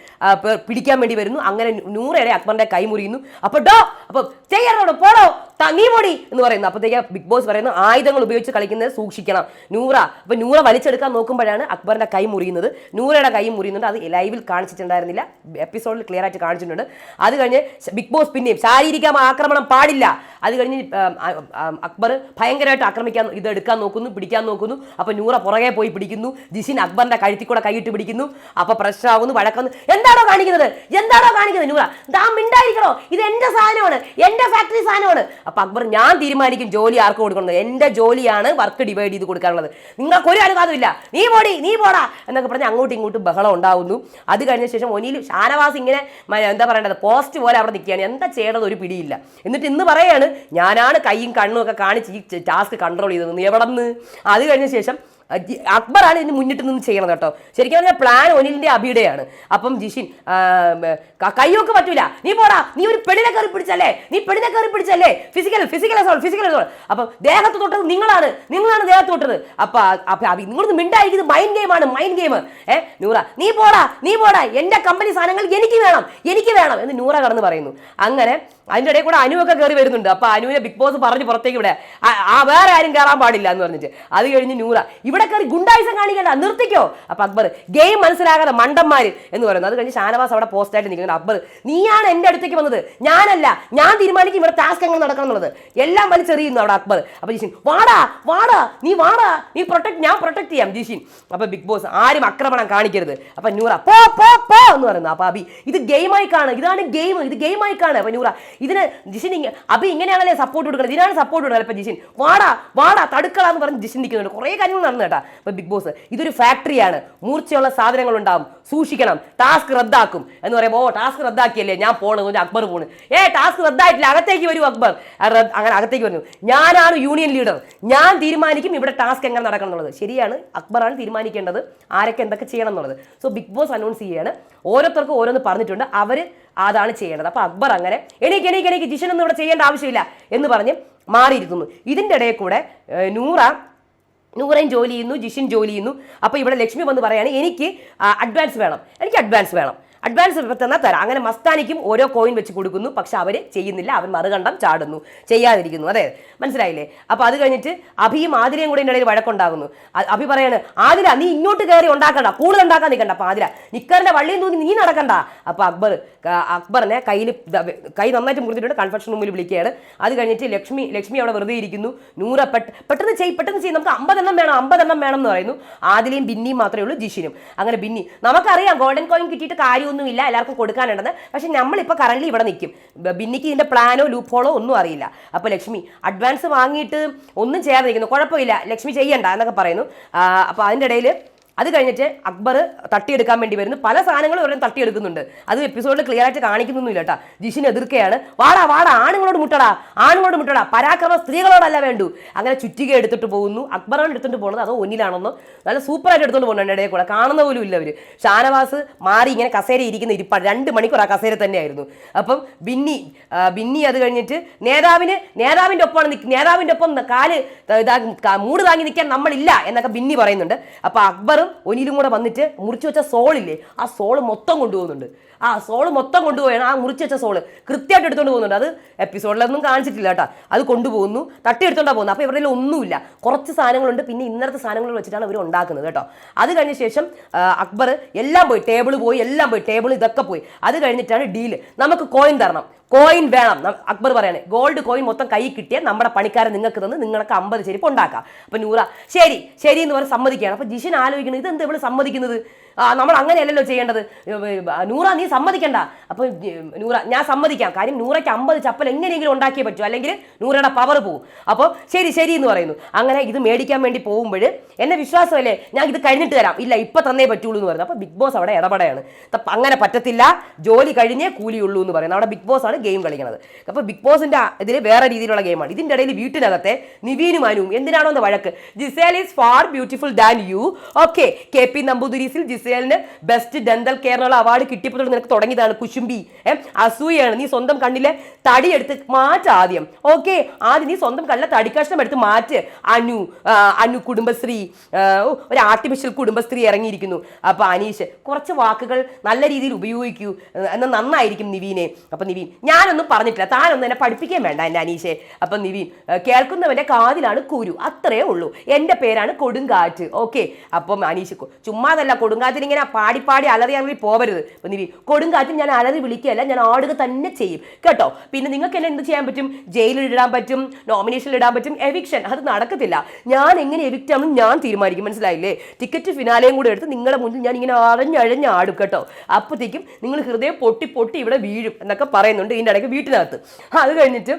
പിടിക്കാൻ വേണ്ടി വരുന്നു. അങ്ങനെ നൂറയുടെ അക്ബറിന്റെ കൈ മുറിയുന്നു. അപ്പോൾ ഡോ അപ്പോൾ ചെയ്യണോ പോടോ തങ്ങി പൊടി എന്ന് പറയുന്നത് അപ്പോഴത്തേക്ക് ബിഗ് ബോസ് പറയുന്നത് ആയുധങ്ങൾ ഉപയോഗിച്ച് കളിക്കുന്നത് സൂക്ഷിക്കണം. നൂറ. അപ്പൊ നൂറ വലിച്ചെടുക്കാൻ നോക്കുമ്പോഴാണ് അക്ബറിന്റെ കൈ മുറിയുന്നത്. നൂറയുടെ കൈ മുറിയുന്നുണ്ട്. അത് ലൈവിൽ കാണിച്ചിട്ടുണ്ടായിരുന്നില്ല. എപ്പിസോഡിൽ ക്ലിയർ ആയിട്ട് കാണിച്ചിട്ടുണ്ട്. അത് കഴിഞ്ഞ് ബിഗ് ബോസ് പിന്നെയും ശാരീരിക ആക്രമണം പാടില്ല. അത് കഴിഞ്ഞ് അക്ബർ ഭയങ്കരമായിട്ട് ആക്രമിക്കാൻ ഇത് എടുക്കാൻ നോക്കുന്നു പിടിക്കാൻ നോക്കുന്നു. അപ്പൊ നൂറ പുറകെ പോയി പിടിക്കുന്നു. ജിഷിൻ അക്ബറിന്റെ കഴുത്തിൽ കൂടെ കൈയിട്ട് പിടിക്കുന്നു. അപ്പൊ പ്രശ്നമാകുന്നു വഴക്കുന്നു. എന്താണോ കാണിക്കുന്നത്? എന്താണോ കാണിക്കുന്നത് നൂറ? ദാ മിണ്ടായിരിക്കണോ? ഇത് എന്റെ സാധനമാണ്. എന്റെ ഫാക്ടറി സാധനമാണ്. അപ്പൊ അക്ബർ ഞാൻ തീരുമാനിക്കും ജോലി ആർക്ക് കൊടുക്കുന്നത് എന്റെ ജോലിയാണ് വർക്ക് ഡിവൈഡ് ചെയ്ത് കൊടുക്കാനുള്ളത്. നിങ്ങൾക്ക് ഒരു അനുവാദമില്ല നീ പോടി നീ പോടാ എന്നൊക്കെ പറഞ്ഞ് അങ്ങോട്ടും ഇങ്ങോട്ടും ബഹളം ഉണ്ടാവുന്നു. അത് കഴിഞ്ഞ ശേഷം ഒനിയിൽ ഷാനവാസ് ഇങ്ങനെ എന്താ പറയേണ്ടത്? പോസ്റ്റ് പോലെ അവിടെ നിൽക്കുകയാണ്. എന്താ ചെയ്യേണ്ടത്? ഒരു പിടിയില്ല. എന്നിട്ട് ഇന്ന് പറയാണ് ഞാനാണ് കൈയും കണ്ണും ഒക്കെ കാണിച്ച് ഈ ടാസ്ക് കൺട്രോൾ ചെയ്തത്. എവിടെ നിന്ന് അത് കഴിഞ്ഞ ശേഷം അക്ബറാണ് ഇതിന് മുന്നിട്ട് നിന്ന് ചെയ്യണം കേട്ടോ. ശരിക്കും പറഞ്ഞാൽ പ്ലാൻ ഒനിലിന്റെ അബിയുടെയാണ്. അപ്പം ജിഷിൻ കയ്യൊക്കെ പറ്റൂല. നീ പോടാ നീ ഒരു പെണ്ണിനെ കയറി പിടിച്ചല്ലേ? നീ പെണ്ണിനെ കയറി പിടിച്ചല്ലേ? Physical physical assault physical assault അപ്പം ദേഹത്ത് തൊട്ടത് നിങ്ങളാണ്. നിങ്ങളാണ് ദേഹത്ത് തൊട്ടത്. അപ്പം നിങ്ങളൊന്ന് മിണ്ടായിരിക്കുന്നത് മൈൻഡ് ഗെയിമാണ് മൈൻഡ് ഗെയിം ഏ നൂറ നീ പോടാ നീ പോടാ. എന്റെ കമ്പനി സാധനങ്ങൾ എനിക്ക് വേണം എനിക്ക് വേണം എന്ന് നൂറ കടന്ന് പറയുന്നു. അങ്ങനെ അതിന്റെ ഇടയിൽ കൂടെ അനുവൊക്കെ കയറി വരുന്നുണ്ട്. അപ്പോൾ അനുവിനെ ബിഗ് ബോസ് പറഞ്ഞ് പുറത്തേക്ക് ഇവിടെ ആ- വേറെ ആരും കയറാൻ പാടില്ല എന്ന് പറഞ്ഞിട്ട്. അത് കഴിഞ്ഞ് നൂറ. ഇവിടെ കയറി ഗുണ്ടായുസം കാണിക്കണ്ട. നിർത്തിക്കോ. അപ്പോൾ അക്ബർ ഗെയിം മനസ്സിലാകാതെ മണ്ടന്മാർ എന്ന് പറയുന്നത് അത് കഴിഞ്ഞ് ഷാനവാസ് അവിടെ പോസ്റ്റായിട്ട് നിൽക്കുന്നത് അക്ബർ നീയാണ് എന്റെ അടുത്തേക്ക് വന്നത്. ഞാനല്ല. ഞാൻ തീരുമാനിക്കും ഇവിടെ ടാസ്ക് എങ്ങനെ നടക്കണം എന്നുള്ളത്. എല്ലാം വലിച്ചെറിയുന്നു അവിടെ അക്ബർ. അപ്പോൾ ജിഷിൻ വാടാ വാടാ നീ വാടാ. നീ പ്രൊട്ടക്ട് ഞാൻ പ്രൊട്ടക്ട് ചെയ്യാം. ജിഷിൻ അപ്പോൾ ബിഗ് ബോസ് ആരും ആക്രമണം കാണിക്കരുത്. അപ്പോൾ നൂറ പോ പോ പോ എന്ന് പറയുന്നു. അപ്പോൾ അബി ഇത് ഗെയിമായി കാണുക. ഇതാണ് ഗെയിം ഇത് ഗെയിമായി കാണുക. അപ്പോൾ നൂറ ഇതിന് ജിഷിൻ ഇങ്ങനെ അബി ഇങ്ങനെയാണല്ലേ സപ്പോർട്ട് കൊടുക്കുന്നത്? ഇതിനാണ് സപ്പോർട്ട് കൊടുക്കുന്നത്. അപ്പൊ ജിഷിൻ വാടാ വാടാ തടുക്കള എന്ന് പറഞ്ഞ് ജിഷിൻ നിൽക്കുന്നുണ്ട്. കുറേ കാര്യങ്ങൾ നടന്നു കേട്ടാ. അപ്പൊ ബിഗ് ബോസ് ഇതൊരു ഫാക്ടറിയാണ് മൂർച്ചയുള്ള സാധനങ്ങൾ ഉണ്ടാവും. സൂക്ഷിക്കണം. ടാസ്ക് റദ്ദാക്കും. എന്ന് പറയുമ്പോൾ ഓ ടാസ്ക് റദ്ദാക്കിയല്ലേ? ഞാൻ പോണത്. കൊണ്ട് അക്ബർ പോണ്. ഏ ടാസ്ക് റദ്ദായിട്ടില്ല. അകത്തേക്ക് വരൂ അക്ബർ. അങ്ങനെ അകത്തേക്ക് വരുന്നു ഞാനാണ് യൂണിയൻ ലീഡർ ഞാൻ തീരുമാനിക്കും ഇവിടെ ടാസ്ക് എങ്ങനെ നടക്കണം എന്നുള്ളത്. ശരിയാണ്. അക്ബറാണ് തീരുമാനിക്കേണ്ടത്. ആരൊക്കെ എന്തൊക്കെ ചെയ്യണം എന്നുള്ളത്. സോ ബിഗ് ബോസ് അനൗൺസ് ചെയ്യാണ്. ഓരോരുത്തർക്കും ഓരോന്ന് പറഞ്ഞിട്ടുണ്ട്. അവർ അതാണ് ചെയ്യേണ്ടത്. അപ്പൊ അക്ബർ അങ്ങനെ എണീക്ക് എണീക്ക് എണീക്ക് ജിഷനൊന്നും ഇവിടെ ചെയ്യേണ്ട ആവശ്യമില്ല എന്ന് പറഞ്ഞ് മാറിയിരിക്കുന്നു. ഇതിന്റെ ഇടയിൽ കൂടെ നൂറ നൂറയും ജോലി ചെയ്യുന്നു ജിഷിൻ ജോലി ചെയ്യുന്നു. അപ്പോൾ ഇവിടെ ലക്ഷ്മി വന്ന് പറയാണ് എനിക്ക് അഡ്വാൻസ് വേണം. എനിക്ക് അഡ്വാൻസ് വേണം. അഡ്വാൻസ് ഇപ്പം തന്നാൽ തരാം. അങ്ങനെ മസ്താനിക്കും ഓരോ കോയിൻ വെച്ച് കൊടുക്കുന്നു. പക്ഷെ അവർ ചെയ്യുന്നില്ല. അവൻ മറുകണ്ഠം ചാടുന്നു. ചെയ്യാതിരിക്കുന്നു. അതെ മനസ്സിലായില്ലേ? അപ്പോൾ അത് കഴിഞ്ഞിട്ട് അഭിയും ആതിരയും കൂടെ ഇടയിൽ വഴക്കുണ്ടാകുന്നു. അഭി പറയാണ് ആതിര നീ ഇങ്ങോട്ട് കയറി ഉണ്ടാക്കണ്ട. കൂടുതൽ ഉണ്ടാക്കാൻ നിൽക്കണ്ട. അപ്പോൾ ആതിര നിക്കറിന്റെ വള്ളിയും തൂങ്ങി നീ നടക്കണ്ട. അപ്പോൾ അക്ബർ അക്ബറിനെ കയ്യിൽ കൈ നന്നായിട്ട് മുറിഞ്ഞിട്ടുണ്ട്. കൺഫെക്ഷൻ റൂമിൽ വിളിക്കുകയാണ്. അത് കഴിഞ്ഞിട്ട് ലക്ഷ്മി ലക്ഷ്മി അവിടെ വെറുതെ ഇരിക്കുന്നു. നൂറ പെട്ട് പെട്ടെന്ന് ചെയ് പെട്ടെന്ന് ചെയ്യും. നമുക്ക് അമ്പതെണ്ണം വേണം. അമ്പതെണ്ണം വേണം എന്ന് പറയുന്നു. ആദിലയും ബിന്നിയും മാത്രമേ ഉള്ളൂ ജിഷിനും. അങ്ങനെ ബിന്നി നമുക്കറിയാം ഗോൾഡൻ കോയിൻ കിട്ടിയിട്ട് കാര്യമൊന്നുമില്ല എല്ലാവർക്കും കൊടുക്കാനുണ്ടെന്ന്. പക്ഷെ നമ്മളിപ്പോൾ കറന്റ് ഇവിടെ നിൽക്കും. ബിന്നിക്ക് ഇതിന്റെ പ്ലാനോ ലൂപ്പ് ഹോളോ ഒന്നും അറിയില്ല. അപ്പോൾ ലക്ഷ്മി അഡ്വാൻസ് വാങ്ങിയിട്ട് ഒന്നും ചെയ്യാതിരിക്കുന്നു. കുഴപ്പമില്ല. ലക്ഷ്മി ചെയ്യണ്ട എന്നൊക്കെ പറയുന്നു. അപ്പോൾ അതിന്റെ ഇടയിൽ അത് കഴിഞ്ഞിട്ട് അക്ബർ തട്ടിയെടുക്കാൻ വേണ്ടി വരുന്നു. പല സാധനങ്ങളും ഇവരും തട്ടിയെടുക്കുന്നുണ്ട്. അത് എപ്പിസോഡിൽ ക്ലിയർ ആയിട്ട് കാണിക്കുന്നൊന്നുമില്ല കേട്ടോ. ജിഷിന് എതിർക്കുകയാണ് വാടാ വാടാ ആണുങ്ങളോട് മുട്ടടാ ആണുങ്ങളോട് മുട്ടടാ. പരാക്രമ സ്ത്രീകളോടല്ല വേണ്ടു. അങ്ങനെ ചുറ്റിക എടുത്തിട്ട് പോകുന്നു. അക്ബറാണ് എടുത്തിട്ട് പോകുന്നത്. അതോ ഒന്നിലാണെന്നോ നല്ല സൂപ്പറായിട്ട് എടുത്തുകൊണ്ട് പോകുന്നുണ്ട് ഇടയിൽ കൂടെ. കാണുന്ന പോലും ഇല്ല അവർ ഷാനവാസ് മാറി ഇങ്ങനെ കസേര ഇരിക്കുന്ന ഇരിപ്പാണ് രണ്ട് മണിക്കൂർ ആ കസേര തന്നെയായിരുന്നു. അപ്പം ബിന്നി ബിന്നി അത് കഴിഞ്ഞിട്ട് നേതാവിന് നേതാവിന്റെ ഒപ്പമാണ് നേതാവിന്റെ ഒപ്പം കാൽ ഇതാ മൂട് താങ്ങി നിൽക്കാൻ നമ്മളില്ല എന്നൊക്കെ ബിന്നി പറയുന്നുണ്ട്. അപ്പോൾ അക്ബറും ഒനിലും കൂടെ വന്നിട്ട് മുറിച്ചു വെച്ച സോളില്ലേ ആ സോൾ മൊത്തം കൊണ്ടുപോകുന്നുണ്ട്. ആ സോൾ മൊത്തം കൊണ്ടുപോയാണ്. ആ മുറിച്ച് വെച്ച സോൾ. കൃത്യമായിട്ട് എടുത്തോണ്ട് പോകുന്നുണ്ട്. അത് എപ്പിസോഡിലൊന്നും കാണിച്ചിട്ടില്ല കേട്ടോ അത് കൊണ്ടുപോകുന്നു. തട്ടി തട്ടിയെടുത്തോണ്ടാ പോകുന്നു അപ്പോൾ ഇവരുടെ ഒന്നുമില്ല. കുറച്ച് സാധനങ്ങളുണ്ട്. പിന്നെ ഇന്നത്തെ സാധനങ്ങൾ വെച്ചിട്ടാണ് ഇവർ ഉണ്ടാക്കുന്നത് കേട്ടോ. അത് കഴിഞ്ഞ ശേഷം അക്ബർ എല്ലാം പോയി. ടേബിൾ പോയി. എല്ലാം പോയി. ടേബിൾ ഇതൊക്കെ പോയി. അത് കഴിഞ്ഞിട്ടാണ് ഡീൽ. നമുക്ക് കോയിൻ തരണം. കോയിൻ വേണം. അക്ബർ പറയണേ. ഗോൾഡ് കോയിൻ മൊത്തം കൈ കിട്ടിയാൽ നമ്മുടെ പണിക്കാരൻ നിങ്ങൾക്ക് തന്ന് നിങ്ങൾക്ക് അമ്പത് ചെരുപ്പ് ഉണ്ടാക്കാം. അപ്പം നൂറ. ശരി. ശരി എന്ന് പറഞ്ഞ് സമ്മതിക്കുകയാണ്. അപ്പം ജിഷൻ ആലോചിക്കുന്നത് ഇത് എന്താ ഇവിടെ സമ്മതിക്കുന്നത്? നമ്മൾ അങ്ങനെയല്ലല്ലോ ചെയ്യേണ്ടത്. നൂറ നീ സമ്മതിക്കണ്ട. അപ്പൊ ഏ, നൂറ ഞാൻ സമ്മതിക്കാം. കാര്യം നൂറയ്ക്ക് അമ്പത് ചപ്പൽ എങ്ങനെയെങ്കിലും ഉണ്ടാക്കിയേ പറ്റൂ. അല്ലെങ്കിൽ നൂറയുടെ പവർ പോകും അപ്പോൾ ശരി ശരി എന്ന് പറയുന്നു. അങ്ങനെ ഇത് മേടിക്കാൻ വേണ്ടി പോകുമ്പോൾ എന്നെ വിശ്വാസമല്ലേ? ഞാൻ ഇത് കഴിഞ്ഞിട്ട് തരാം. ഇല്ല ഇപ്പൊ തന്നേ പറ്റുള്ളൂ എന്ന് പറയുന്നത് അപ്പൊ ബിഗ് ബോസ് അവിടെ ഇടപെടയാണ്. അങ്ങനെ പറ്റത്തില്ല. ജോലി കഴിഞ്ഞേ കൂലിയുള്ളൂ എന്ന് പറയുന്നത് അവിടെ ബിഗ് ബോസ് ആണ് ഗെയിം കളിക്കുന്നത്. അപ്പോൾ ബിഗ് ബോസിന്റെ ഇതിൽ വേറെ രീതിയിലുള്ള ഗെയിമാണ് ഇതിന്റെ ഇടയിൽ വീട്ടിനകത്തെ നിവീനും അനുവും. എന്തിനാണോ എന്ന് വഴക്ക്. Giselle is far beautiful than you okay K P നമ്പൂതിരീസിൽ ജിസേലിന് ബെസ്റ്റ് ഡെന്റൽ കെയറിനുള്ള അവാർഡ് കിട്ടിയപ്പോൾ നിനക്ക് തുടങ്ങിയതാണ് കുശുംബി. ഏ അസൂയാണ് നീ സ്വന്തം കണ്ണിലെ തടി എടുത്ത് മാറ്റ ആദ്യം. ഓക്കെ ആദ്യം നീ സ്വന്തം കണ്ണിലെ തടിക്കഷ്ണം എടുത്ത് മാറ്റ്. അനു അനു കുടുംബശ്രീ ഒരു ആർട്ടിഫിഷ്യൽ കുടുംബശ്രീ ഇറങ്ങിയിരിക്കുന്നു. അപ്പൊ അനീഷ് കുറച്ച് വാക്കുകൾ നല്ല രീതിയിൽ ഉപയോഗിക്കൂ. എന്നാൽ നന്നായിരിക്കും നിവീനെ. അപ്പൊ നിവീൻ ഞാനൊന്നും പറഞ്ഞിട്ടില്ല. താനൊന്നും എന്നെ പഠിപ്പിക്കാൻ വേണ്ട എന്റെ അനീഷെ. അപ്പൊ നിവീൻ കേൾക്കുന്നവന്റെ കാതിലാണ് കുരു. അത്രേ ഉള്ളൂ. എന്റെ പേരാണ് കൊടുങ്കാറ്റ്. ഓക്കെ അപ്പം അനീഷ് ചുമ്മാതല്ല ചുമ്മാതല്ല കൊടുങ്കാറ്റിന് ഇങ്ങനെ പാടി പാടി അലറി അലറി പോവരുത്. നിവി കൊടുങ്കാറ്റിൽ ഞാൻ അലറി വിളിക്കുകയല്ല ഞാൻ ആടുക തന്നെ ചെയ്യും. കേട്ടോ? പിന്നെ നിങ്ങൾക്ക് എന്നെ എന്ത് ചെയ്യാൻ പറ്റും? ജയിലിൽ ഇടാൻ പറ്റും നോമിനേഷനിൽ ഇടാൻ പറ്റും എവിക്ഷൻ അത് നടക്കത്തില്ല. ഞാൻ എങ്ങനെ എവിക്റ്റ് ആണെന്ന് ഞാൻ തീരുമാനിക്കും. മനസ്സിലായില്ലേ? ടിക്കറ്റ് ഫിനാലയും കൂടെ എടുത്ത് നിങ്ങളുടെ മുന്നിൽ ഞാൻ ഇങ്ങനെ അഴഞ്ഞഴഞ്ഞ് ആടും കേട്ടോ. അപ്പോഴത്തേക്കും നിങ്ങൾ ഹൃദയം പൊട്ടി പൊട്ടി ഇവിടെ വീഴും എന്നൊക്കെ പറയുന്നുണ്ട് ഇതിന്റെ ഇടയ്ക്ക് വീട്ടിനകത്ത്. അത് കഴിഞ്ഞിട്ട്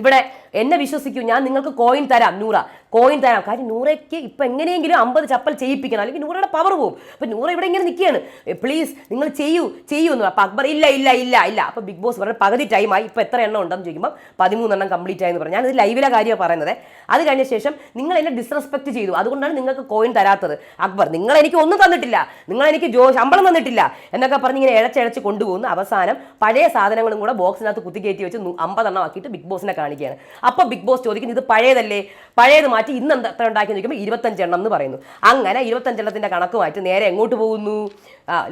ഇവിടെ എന്നെ വിശ്വസിക്കൂ ഞാൻ നിങ്ങൾക്ക് കോയിൻ തരാം നൂറ. കോയിൻ തരാം. കാര്യം നൂറയ്ക്ക് ഇപ്പം എങ്ങനെയെങ്കിലും അമ്പത് ചപ്പൽ ചെയ്യിപ്പിക്കണം. അല്ലെങ്കിൽ നൂറയുടെ പവർ പോകും അപ്പം നൂറ ഇവിടെ ഇങ്ങനെ നിൽക്കുകയാണ്. പ്ലീസ് നിങ്ങൾ ചെയ്യൂ ചെയ്യൂ എന്ന് അപ്പം അക്ബർ ഇല്ല ഇല്ല ഇല്ല ഇല്ല. അപ്പം ബിഗ് ബോസ് പറഞ്ഞ പകുതി ടൈമായി ഇപ്പം എത്ര എണ്ണം ഉണ്ടെന്ന് ചോദിക്കുമ്പോൾ പതിമൂന്നെണ്ണം കംപ്ലീറ്റ് ആയെന്ന് പറഞ്ഞു. ഞാനിത് ലൈവിലെ കാര്യമാണ് പറയുന്നത്. അത് കഴിഞ്ഞ ശേഷം നിങ്ങൾ എന്നെ ഡിസ്റെസ്പെക്ട് ചെയ്തു. അതുകൊണ്ടാണ് നിങ്ങൾക്ക് കോയിൻ തരാത്തത്. അക്ബർ നിങ്ങൾ എനിക്ക് ഒന്നും തന്നിട്ടില്ല. നിങ്ങൾ എനിക്ക് ജോ ശമ്പളം തന്നിട്ടില്ല. എന്നൊക്കെ പറഞ്ഞ് ഇങ്ങനെ ഇഴച്ചഴച്ച് കൊണ്ടുപോകുന്നു അവസാനം പഴയ സാധനങ്ങളും കൂടെ ബോക്സിനകത്ത് കുത്തിക്കയറ്റി വെച്ച് അമ്പതെണ്ണം ആക്കിയിട്ട് ബിഗ് ബോസിനെ കാണിക്കുകയാണ്. അപ്പോൾ ബിഗ് ബോസ് ചോദിക്കുന്നു ഇത് പഴയതല്ലേ? പഴയത് മാറ്റി ഇന്ന് എത്ര ഉണ്ടാക്കി നോക്കുമ്പോൾ ഇരുപത്തഞ്ചെണ്ണം എന്ന് പറയുന്നു. അങ്ങനെ ഇരുപത്തഞ്ചെണ്ണത്തിന്റെ കണക്ക് മാറ്റി നേരെ എങ്ങോട്ട് പോകുന്നു?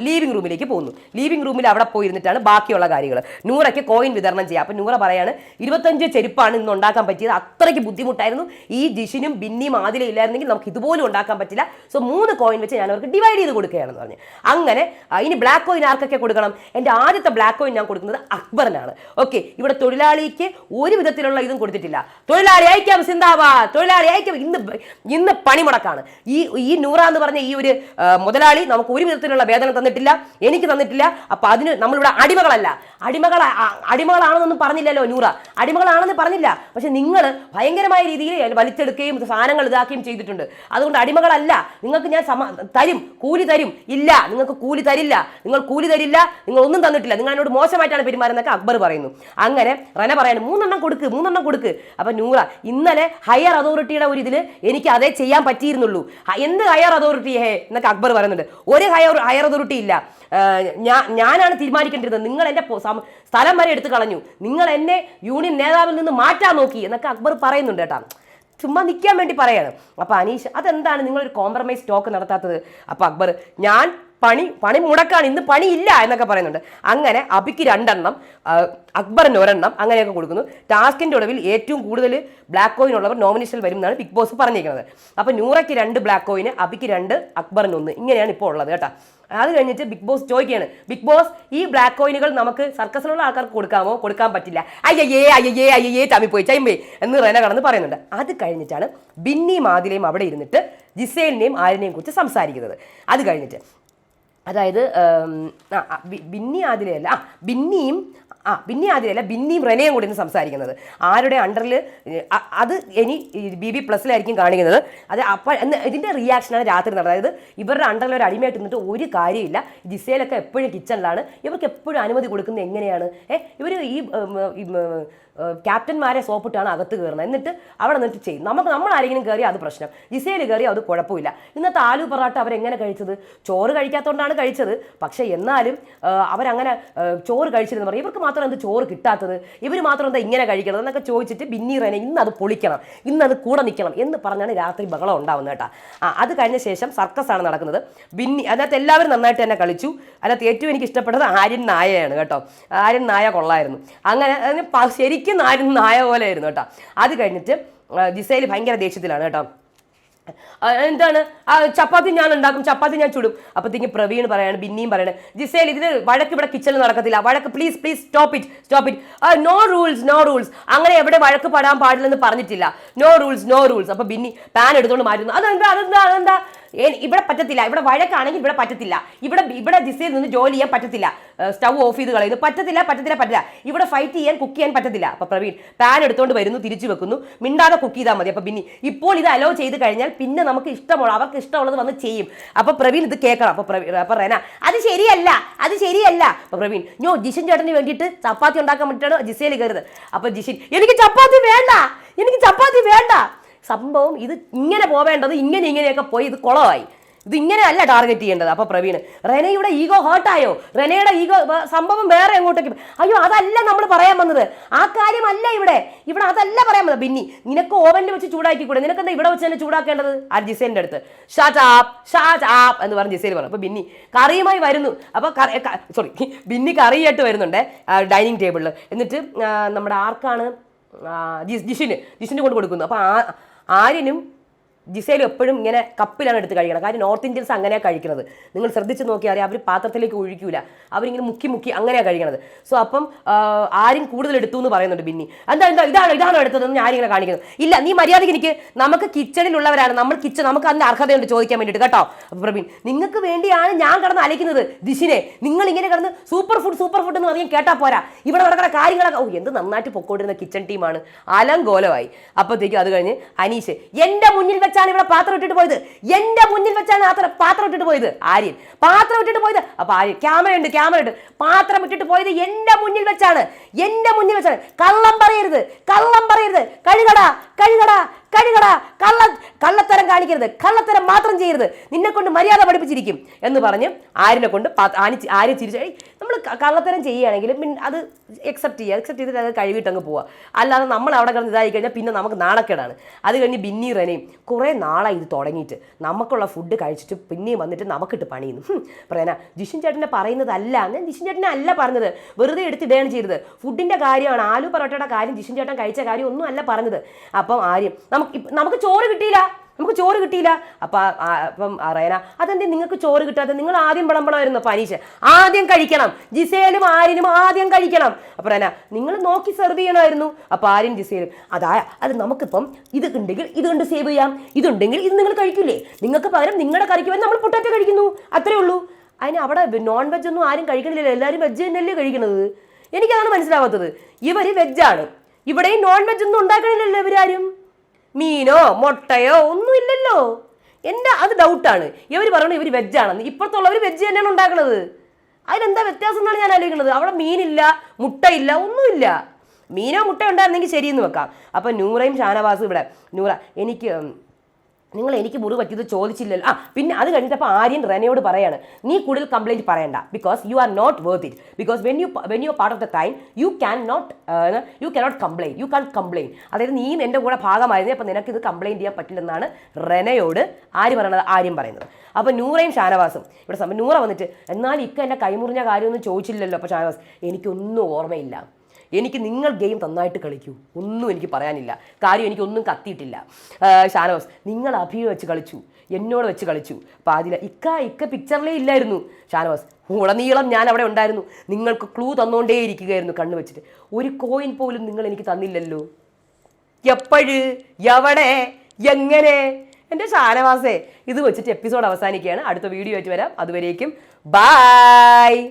ലീവിംഗ് റൂമിലേക്ക് പോകുന്നു. ലീവിംഗ് റൂമിൽ അവിടെ പോയിരുന്നിട്ടാണ് ബാക്കിയുള്ള കാര്യങ്ങൾ നൂറയ്ക്ക് കോയിൻ വിതരണം ചെയ്യുക അപ്പം നൂറ പറയാണ് ഇരുപത്തഞ്ച് ചെരുപ്പാണ് ഇന്ന് ഉണ്ടാക്കാൻ പറ്റിയത്. അത്രയ്ക്ക് ബുദ്ധിമുട്ടായിരുന്നു. ഈ ജിഷിനും ബിന്നിയും ആദിലും ഇല്ലായിരുന്നെങ്കിൽ നമുക്ക് ഇതുപോലും ഉണ്ടാക്കാൻ പറ്റില്ല. സോ മൂന്ന് കോയിൻ വെച്ച് ഞാൻ അവർക്ക് ഡിവൈഡ് ചെയ്ത് കൊടുക്കുകയാണെന്ന് പറഞ്ഞു. അങ്ങനെ ഇനി ബ്ലാക്ക് കോയിൻ ആർക്കൊക്കെ കൊടുക്കണം? എന്റെ ആദ്യത്തെ ബ്ലാക്ക് കോയിൻ ഞാൻ കൊടുക്കുന്നത് അക്ബറിനാണ്. ഓക്കെ ഇവിടെ തൊഴിലാളിക്ക് ഒരു വിധത്തിലുള്ള ഇതും കൊടുത്തിട്ടില്ല. തൊഴിലാളി അയക്കാം സിന്താവാ തൊഴിലാളി അയക്കാം ഇന്ന് ഇന്ന് പണിമുടക്കാണ്. ഈ ഈ നൂറ എന്ന് പറഞ്ഞ ഈ ഒരു മുതലാളി നമുക്ക് ഒരു വിധത്തിലുള്ള വേതനം തന്നിട്ടില്ല എനിക്ക് തന്നിട്ടില്ല. അപ്പൊ അതിന് നമ്മളിവിടെ അടിമകളല്ല. അടിമകൾ അടിമകളാണെന്നൊന്നും പറഞ്ഞില്ലല്ലോ നൂറ. അടിമകളാണെന്ന് പറഞ്ഞില്ല. പക്ഷെ നിങ്ങൾ ഭയങ്കരമായ രീതിയിൽ വലിച്ചെടുക്കുകയും സാധനങ്ങൾ ഇതാക്കുകയും ചെയ്തിട്ടുണ്ട്. അതുകൊണ്ട് അടിമകളല്ല. നിങ്ങൾക്ക് ഞാൻ തരും. കൂലി തരും. ഇല്ല. നിങ്ങൾക്ക് കൂലി തരില്ല. നിങ്ങൾ കൂലി തരില്ല. നിങ്ങൾ ഒന്നും തന്നിട്ടില്ല. നിങ്ങൾ എന്നോട് മോശമായിട്ടാണ് പെരുമാറുന്നതൊക്കെ അക്ബർ പറയുന്നു. അങ്ങനെ റന പറയാണ് മൂന്നെണ്ണം കൊടുക്ക് മൂന്നെണ്ണം കൊടുക്ക്. അപ്പൊ നൂറ ഇന്നലെ ഹയർ അതോറിറ്റിയുടെ ഒരു ഇതിൽ എനിക്ക് അതേ ചെയ്യാൻ പറ്റിയിരുന്നുള്ളൂ. എന്ത് ഹയർ അതോറിറ്റി ഹേ എന്നൊക്കെ അക്ബർ പറയുന്നുണ്ട്. ഒരു ഹയർ ഹയർ അതോറിറ്റി ഇല്ല. ഞാൻ ഞാനാണ് തീരുമാനിക്കേണ്ടിരുന്നത് നിങ്ങൾ എന്റെ സ്ഥലം വരെ എടുത്തു കളഞ്ഞു. നിങ്ങൾ എന്നെ യൂണിയൻ നേതാവിൽ നിന്ന് മാറ്റാൻ നോക്കി എന്നൊക്കെ അക്ബർ പറയുന്നുണ്ട് കേട്ടോ. ചുമ്മാ നിൽക്കാൻ വേണ്ടി പറയാണ്. അപ്പോൾ അനീഷ് അതെന്താണ് നിങ്ങളൊരു കോംപ്രമൈസ് ടോക്ക് നടത്താത്തത്? അപ്പോൾ അക്ബർ ഞാൻ പണി പണി മുടക്കാണ് ഇന്ന് പണിയില്ല എന്നൊക്കെ പറയുന്നുണ്ട്. അങ്ങനെ അബിക്ക് രണ്ടെണ്ണം അക്ബറിന് ഒരെണ്ണം അങ്ങനെയൊക്കെ കൊടുക്കുന്നു. ടാസ്കിന്റെ ഒടുവിൽ ഏറ്റവും കൂടുതൽ ബ്ലാക്ക് കോയിൻ ഉള്ളവർ നോമിനേഷനിൽ വരും എന്നാണ് ബിഗ് ബോസ് പറഞ്ഞിരിക്കുന്നത്. അപ്പോൾ നൂറയ്ക്ക് രണ്ട് ബ്ലാക്ക് കോയിന് അബിക്ക് രണ്ട് അക്ബറിന് ഒന്ന്. ഇങ്ങനെയാണ് ഇപ്പോൾ ഉള്ളത് കേട്ടോ. അത് കഴിഞ്ഞിട്ട് ബിഗ് ബോസ് ചോദിക്കുകയാണ് ബിഗ് ബോസ് ഈ ബ്ലാക്ക് കോയിനുകൾ നമുക്ക് സർക്കസിലുള്ള ആൾക്കാർക്ക് കൊടുക്കാമോ? കൊടുക്കാൻ പറ്റില്ല. അയ്യേ അയ്യേ അയ്യേ ചമ്മിപ്പോയി ചൈമ്പേ എന്ന് റെന കടന്ന് പറയുന്നുണ്ട്. അത് കഴിഞ്ഞിട്ടാണ് ബിന്നി മാതിലയും അവിടെ ഇരുന്നിട്ട് ജിസേലിനെയും ആരിനെയും കുറിച്ച് സംസാരിക്കുന്നത്. അത് കഴിഞ്ഞിട്ട് അതായത് ബിന്നി ആദിലയല്ല ആ ബിന്നിയും ആ ബിന്നി ആദിലയല്ല ബിന്നിയും റെനയും കൂടി സംസാരിക്കുന്നത്. ആരുടെ അണ്ടറിൽ അത് ഇനി ബി ബി പ്ലസ്സിലായിരിക്കും കാണിക്കുന്നത്. അത് അപ്പോൾ എന്ന് ഇതിന്റെ റിയാക്ഷനാണ് രാത്രി നടന്നത്. അതായത് ഇവരുടെ അണ്ടറിൽ ഒരു അടിമയായിട്ട് നിന്നിട്ട് ഒരു കാര്യമില്ല. ജിസയിലൊക്കെ എപ്പോഴും കിച്ചണിലാണ് ഇവർക്ക് എപ്പോഴും അനുമതി കൊടുക്കുന്നത് എങ്ങനെയാണ്? ഏഹ് ഇവർ ഈ ക്യാപ്റ്റന്മാരെ സോപ്പിട്ടാണ് അകത്ത് കയറുന്നത്. എന്നിട്ട് അവിടെ നിന്നിട്ട് ചെയ്യും. നമുക്ക് നമ്മൾ ആരെങ്കിലും കയറി അത് പ്രശ്നം. ജിസയിൽ കയറി അത് കുഴപ്പമില്ല. ഇന്നത്തെ ആലു പൊറാട്ട അവരെങ്ങനെ കഴിച്ചത്? ചോറ് കഴിക്കാത്തതുകൊണ്ടാണ് കഴിച്ചത്. പക്ഷേ എന്നാലും അവരങ്ങനെ ചോറ് കഴിച്ചിരുന്നു പറയും. ഇവർക്ക് മാത്രം എന്ത് ചോറ് കിട്ടാത്തത്? ഇവർ മാത്രം എന്താ ഇങ്ങനെ കഴിക്കണം എന്നൊക്കെ ചോദിച്ചിട്ട് ബിന്നി ഇന്ന് അത് പൊളിക്കണം. ഇന്ന് അത് കൂടെ നിൽക്കണം എന്ന് പറഞ്ഞാണ് രാത്രി ബഹളം ഉണ്ടാവുന്നത് കേട്ടോ. ആ അത് കഴിഞ്ഞ ശേഷം സർക്കസാണ് നടക്കുന്നത്. ബിന്നി അതിനകത്ത് എല്ലാവരും നന്നായിട്ട് തന്നെ കളിച്ചു. അതിനകത്ത് ഏറ്റവും എനിക്ക് ഇഷ്ടപ്പെട്ടത് ആര്യൻ നായയാണ് കേട്ടോ. ആര്യൻ നായ കൊള്ളായിരുന്നു. അങ്ങനെ ശരിക്കും ശരിക്കും നായ നായ പോലെ ആയിരുന്നു കേട്ടോ. അത് കഴിഞ്ഞിട്ട് ജിസയിൽ ഭയങ്കര ദേഷ്യത്തിലാണ് കേട്ടോ. എന്താണ്? ആ ചപ്പാത്തി ഞാൻ ഉണ്ടാക്കും ചപ്പാത്തി ഞാൻ ചുടും. അപ്പത്തേക്ക് പ്രവീൺ പറയാണ് ബിന്നിയും പറയാണ് ജിസേൽ ഇതിന് വഴക്ക് ഇവിടെ കിച്ചണിൽ നടക്കത്തില്ല. വഴക്ക് please please stop it stop it no rules no rules അങ്ങനെ എവിടെ വഴക്ക് പാടാൻ പാടില്ലെന്ന് പറഞ്ഞിട്ടില്ല. നോ റൂൾസ് നോ റൂൾസ് അപ്പൊ ബിന്നി പാൻ എടുത്തോണ്ട് മാറ്റുന്നു. അതെന്താ അതെന്താ അതെന്താ? ഇവിടെ പറ്റത്തില്ല. ഇവിടെ വഴക്കാണെങ്കിൽ ഇവിടെ പറ്റത്തില്ല. ഇവിടെ ഇവിടെ ജിസയിൽ നിന്ന് ജോലി ചെയ്യാൻ പറ്റത്തില്ല. സ്റ്റവ് ഓഫ് ചെയ്ത് കളയുന്നു. പറ്റത്തില്ല പറ്റത്തില്ല പറ്റില്ല ഇവിടെ ഫൈറ്റ് ചെയ്യാൻ കുക്ക് ചെയ്യാൻ പറ്റത്തില്ല. അപ്പൊ പ്രവീൺ പാൻ എടുത്തുകൊണ്ട് വരുന്നു തിരിച്ചു വെക്കുന്നു. മിണ്ടാതെ കുക്ക് ചെയ്താൽ മതി. അപ്പൊ പിന്നെ ഇപ്പോൾ ഇത് അലോ ചെയ്ത് കഴിഞ്ഞാൽ പിന്നെ നമുക്ക് ഇഷ്ടമുള്ള അവർക്ക് ഇഷ്ടമുള്ളത് വന്ന് ചെയ്യും. അപ്പൊ പ്രവീൺ ഇത് കേൾക്കണം. അപ്പൊ പ്രവീൺ അപ്പൊ റെന അത് ശരിയല്ല അത് ശരിയല്ല. അപ്പൊ പ്രവീൺ ഞോ ജിഷൻ ചേട്ടന് വേണ്ടിയിട്ട് ചപ്പാത്തി ഉണ്ടാക്കാൻ വേണ്ടിയിട്ടാണ് ജിസയിൽ കയറുന്നത്. അപ്പൊ ജിഷിൻ എനിക്ക് ചപ്പാത്തി വേണ്ട എനിക്ക് ചപ്പാത്തി വേണ്ട. സംഭവം ഇത് ഇങ്ങനെ പോവേണ്ടത് ഇങ്ങനെ ഇങ്ങനെയൊക്കെ പോയി ഇത് കുളമായി. ഇത് ഇങ്ങനെ അല്ല ടാർഗറ്റ് ചെയ്യേണ്ടത്. അപ്പോൾ പ്രവീൺ റെനയുടെ ഈഗോ ഹേർട്ടായോ റെനയുടെ ഈഗോ സംഭവം വേറെ എങ്ങോട്ടേക്ക് അയ്യോ അതല്ല നമ്മൾ പറയാൻ വന്നത്. ആ കാര്യമല്ല ഇവിടെ. ഇവിടെ അതല്ല പറയാൻ വന്നത്. ബിന്നി നിനക്ക് ഓവനിൽ വെച്ച് ചൂടാക്കി കൂടെ നിനക്ക് എന്താ ഇവിടെ വെച്ച് തന്നെ ചൂടാക്കേണ്ടത്? ആ ജിസേന്റെ അടുത്ത്. ഷാറ്റ് ആപ്പ് എന്ന് പറഞ്ഞ് ജിസേൽ പറഞ്ഞു. അപ്പൊ ബിന്നി കറിയുമായി വരുന്നു. അപ്പൊ സോറി ബിന്നി കറിയായിട്ട് വരുന്നുണ്ട് ഡൈനിങ് ടേബിളിൽ എന്നിട്ട് നമ്മുടെ ആർക്കാണ് ജിഷിന് ജിഷിന് കൊണ്ട് കൊടുക്കുന്നു. അപ്പോൾ ആ- ആര്യനും ജിസേലും എപ്പോഴും ഇങ്ങനെ കപ്പിലാണ് എടുത്ത് കഴിക്കണം. കാര്യം നോർത്ത് ഇന്ത്യൻസ് അങ്ങനെയാണ് കഴിക്കുന്നത്. നിങ്ങൾ ശ്രദ്ധിച്ച് നോക്കിയാൽ അവർ പാത്രത്തിലേക്ക് ഒഴിക്കൂല. അവരിങ്ങനെ മുക്കി മുക്കി അങ്ങനെയാണ് കഴിക്കണത്. സോ അപ്പം ആരും കൂടുതൽ എടുത്തു എന്ന് പറയുന്നുണ്ട് ബിന്നി. എന്താ എന്താ ഇതാണ് ഇതാണ് എടുത്തതെന്ന് ഞാനിങ്ങനെ കാണിക്കുന്നത്. ഇല്ല നീ മര്യാദയ്ക്ക് എനിക്ക് നമുക്ക് കിച്ചണിലുള്ളവരാണ് നമ്മൾ കിച്ചൺ നമുക്ക് അതിന്റെ അർഹതയുണ്ട് ചോദിക്കാൻ വേണ്ടിയിട്ട്. കേട്ടോ പ്രവീൺ. നിങ്ങൾക്ക് വേണ്ടിയാണ് ഞാൻ കടന്ന് അലയ്ക്കുന്നത് ദിശിനെ നിങ്ങൾ ഇങ്ങനെ കടന്ന് സൂപ്പർ ഫുഡ് സൂപ്പർ ഫുഡ് എന്ന് പറഞ്ഞാൽ കേട്ടാ പോരാ. ഇവിടെ നടക്കുന്ന കാര്യങ്ങളൊക്കെ ഓ എന്ത് നന്നായിട്ട് പൊക്കോണ്ടിരുന്ന കിച്ചൺ ടീമാണ്. അലങ്കോലമായി. അപ്പോഴത്തേക്കും അത് കഴിഞ്ഞ് അനീഷ് എന്റെ മുന്നിൽ വെച്ചാണ് ഇവിടെ പാത്രം ഇട്ടിട്ട് പോയത്. എന്റെ മുന്നിൽ വെച്ചാണ് ആ പാത്രം ഇട്ടിട്ട് പോയത്. ആര്യൻ. പാത്രം ഇട്ടിട്ട് പോയത്. അപ്പൊ ആര്യൻ ക്യാമറ ഉണ്ട് ക്യാമറ ഉണ്ട്. പാത്രം ഇട്ടിട്ട് പോയത് എന്റെ മുന്നിൽ വെച്ചാണ്. എന്റെ മുന്നിൽ വെച്ചാണ്. കള്ളം പറയരുത്. കള്ളം പറയരുത്. കഴുകടാ കഴുകടാ. കഴുകടാ കള്ള കള്ളത്തരം കാണിക്കരുത്. കള്ളത്തരം മാത്രം ചെയ്യരുത്. നിന്നെ കൊണ്ട് മര്യാദ പഠിപ്പിച്ചിരിക്കും എന്ന് പറഞ്ഞ് ആരിനെ കൊണ്ട് ആനി ആര്യ ചിരിച്ചു നമ്മൾ കള്ളത്തരം ചെയ്യുകയാണെങ്കിൽ പിന്നെ അത് എക്സെപ്റ്റ് ചെയ്യുക. എക്സെപ്റ്റ് ചെയ്തിട്ട് അത് കഴുകിയിട്ട് അങ്ങ് പോവുക. അല്ലാതെ നമ്മൾ അവിടെ കിടന്ന് ഇതായി കഴിഞ്ഞാൽ പിന്നെ നമുക്ക് നാണക്കേടാണ്. അത് കഴിഞ്ഞ് ബിന്നി കുറേ നാളായി ഇത് തുടങ്ങിയിട്ട്. നമുക്കുള്ള ഫുഡ് കഴിച്ചിട്ട് പിന്നെയും വന്നിട്ട് നമുക്കിട്ട് പണിയുന്നു. പ്രേന ജിഷിൻ ചേട്ടനെ പറയുന്നതല്ല. ഞാൻ ജിഷിൻ ചേട്ടനെ അല്ല പറഞ്ഞത്. വെറുതെ എടുത്തിടുകയാണ് ചെയ്തത്. ഫുഡിന്റെ കാര്യമാണ് ആലു പൊറോട്ടയുടെ കാര്യം ജിഷിൻ ചേട്ടൻ കഴിച്ച കാര്യം ഒന്നും അല്ല പറഞ്ഞത്. അപ്പം ആര്യം നമുക്ക് നമുക്ക് ചോറ് കിട്ടിയില്ല. നമുക്ക് ചോറ് കിട്ടിയില്ല. അപ്പൊ അപ്പം റേന അതെന്തേ നിങ്ങൾക്ക് ചോറ് കിട്ടാതെ നിങ്ങൾ ആദ്യം വിളമ്പണമായിരുന്നു പനീഷ് ആദ്യം കഴിക്കണം. ജിസേലും ആരിനും ആദ്യം കഴിക്കണം. അപ്പൊ റേന നിങ്ങൾ നോക്കി സെർവ് ചെയ്യണമായിരുന്നു. അപ്പൊ ആരും ജിസേലും അതാ അത് നമുക്കിപ്പം ഇത് ഉണ്ടെങ്കിൽ ഇത് കൊണ്ട് സേവ് ചെയ്യാം. ഇതുണ്ടെങ്കിൽ ഇത് നിങ്ങൾ കഴിക്കില്ലേ നിങ്ങൾക്ക് പകരം നിങ്ങളുടെ കറിക്ക് വേണ്ടി നമ്മൾ പൊട്ടാറ്റോ കഴിക്കുന്നു. അത്രേ ഉള്ളൂ. അതിന് അവിടെ നോൺ വെജ് ഒന്നും ആരും കഴിക്കണില്ലല്ലോ. എല്ലാവരും വെജ് തന്നെയല്ലേ കഴിക്കണത്? എനിക്കതാണ് മനസ്സിലാവാത്തത്. ഇവർ വെജാണ് ഇവിടെയും നോൺ വെജ് ഒന്നും ഉണ്ടാക്കണില്ലല്ലോ ഇവരാരും. മീനോ മുട്ടയോ ഒന്നുമില്ലല്ലോ. എന്റെ അത് ഡൗട്ടാണ് ഇവർ പറയണു ഇവർ വെജാണെന്ന് ഇപ്പോഴത്തുള്ളവർ വെജ് തന്നെയാണ് ഉണ്ടാക്കുന്നത് അതിനെന്താ വ്യത്യാസം എന്നാണ് ഞാൻ ആലോചിക്കുന്നത്? അവിടെ മീനില്ല മുട്ടയില്ല ഒന്നുമില്ല. മീനോ മുട്ട ഉണ്ടായിരുന്നെങ്കിൽ ശരിയെന്ന് വെക്കാം. അപ്പം നൂറയും ഷാനവാസും ഇവിടെ. നൂറ എനിക്ക് നിങ്ങൾ എനിക്ക് മുറി പറ്റിയത് ചോദിച്ചില്ലല്ലോ. ആ പിന്നെ അത് കഴിഞ്ഞപ്പോൾ ആര്യൻ റെനയോട് പറയാണ് നീ കൂടുതൽ കംപ്ലൈന്റ് പറയണ്ട because you are not worth it because when you when you part of the time you can not you cannot complain you can complain അതായത് നീ എന്റെ കൂടെ ഭാഗമായിരുന്നു അപ്പോൾ നിനക്കിത് ഇത് കംപ്ലൈന്റ് ചെയ്യാൻ പറ്റില്ലെന്നാണ് റെനയോട് ആര് പറയണത്? ആര്യം പറയുന്നത്. അപ്പോൾ നൂറയും ഷാനവാസും. ഇവിടെ സമയം നൂറ വന്നിട്ട് എന്നാൽ ഇക്ക എന്റെ കൈമുറിഞ്ഞ കാര്യമൊന്നും ചോദിച്ചില്ലല്ലോ അപ്പോൾ ഷാനവാസ് എനിക്കൊന്നും ഓർമ്മയില്ല. എനിക്ക് നിങ്ങൾ ഗെയിം നന്നായിട്ട് കളിക്കൂ. ഒന്നും എനിക്ക് പറയാനില്ല. കാര്യം എനിക്കൊന്നും കത്തിയിട്ടില്ല. ഷാനവാസ് നിങ്ങൾ അഭിയെ വെച്ച് കളിച്ചു. എന്നോട് വെച്ച് കളിച്ചു. അതിൽ ഇക്ക ഇക്ക പിക്ചറിലേ ഇല്ലായിരുന്നു. ഷാനവാസ് ഉളനീളം ഞാൻ അവിടെ ഉണ്ടായിരുന്നു. നിങ്ങൾക്ക് ക്ലൂ തന്നുകൊണ്ടേ ഇരിക്കുകയായിരുന്നു കണ്ണു വെച്ചിട്ട്. ഒരു കോയിൻ പോലും നിങ്ങൾ എനിക്ക് തന്നില്ലല്ലോ. എപ്പോഴ്? എവിടെ? എങ്ങനെ? എന്റെ ഷാനവാസേ ഇത് വെച്ചിട്ട് എപ്പിസോഡ് അവസാനിക്കുകയാണ്. അടുത്ത വീഡിയോ ആയിട്ട് വരാം. അതുവരേക്കും ബായ്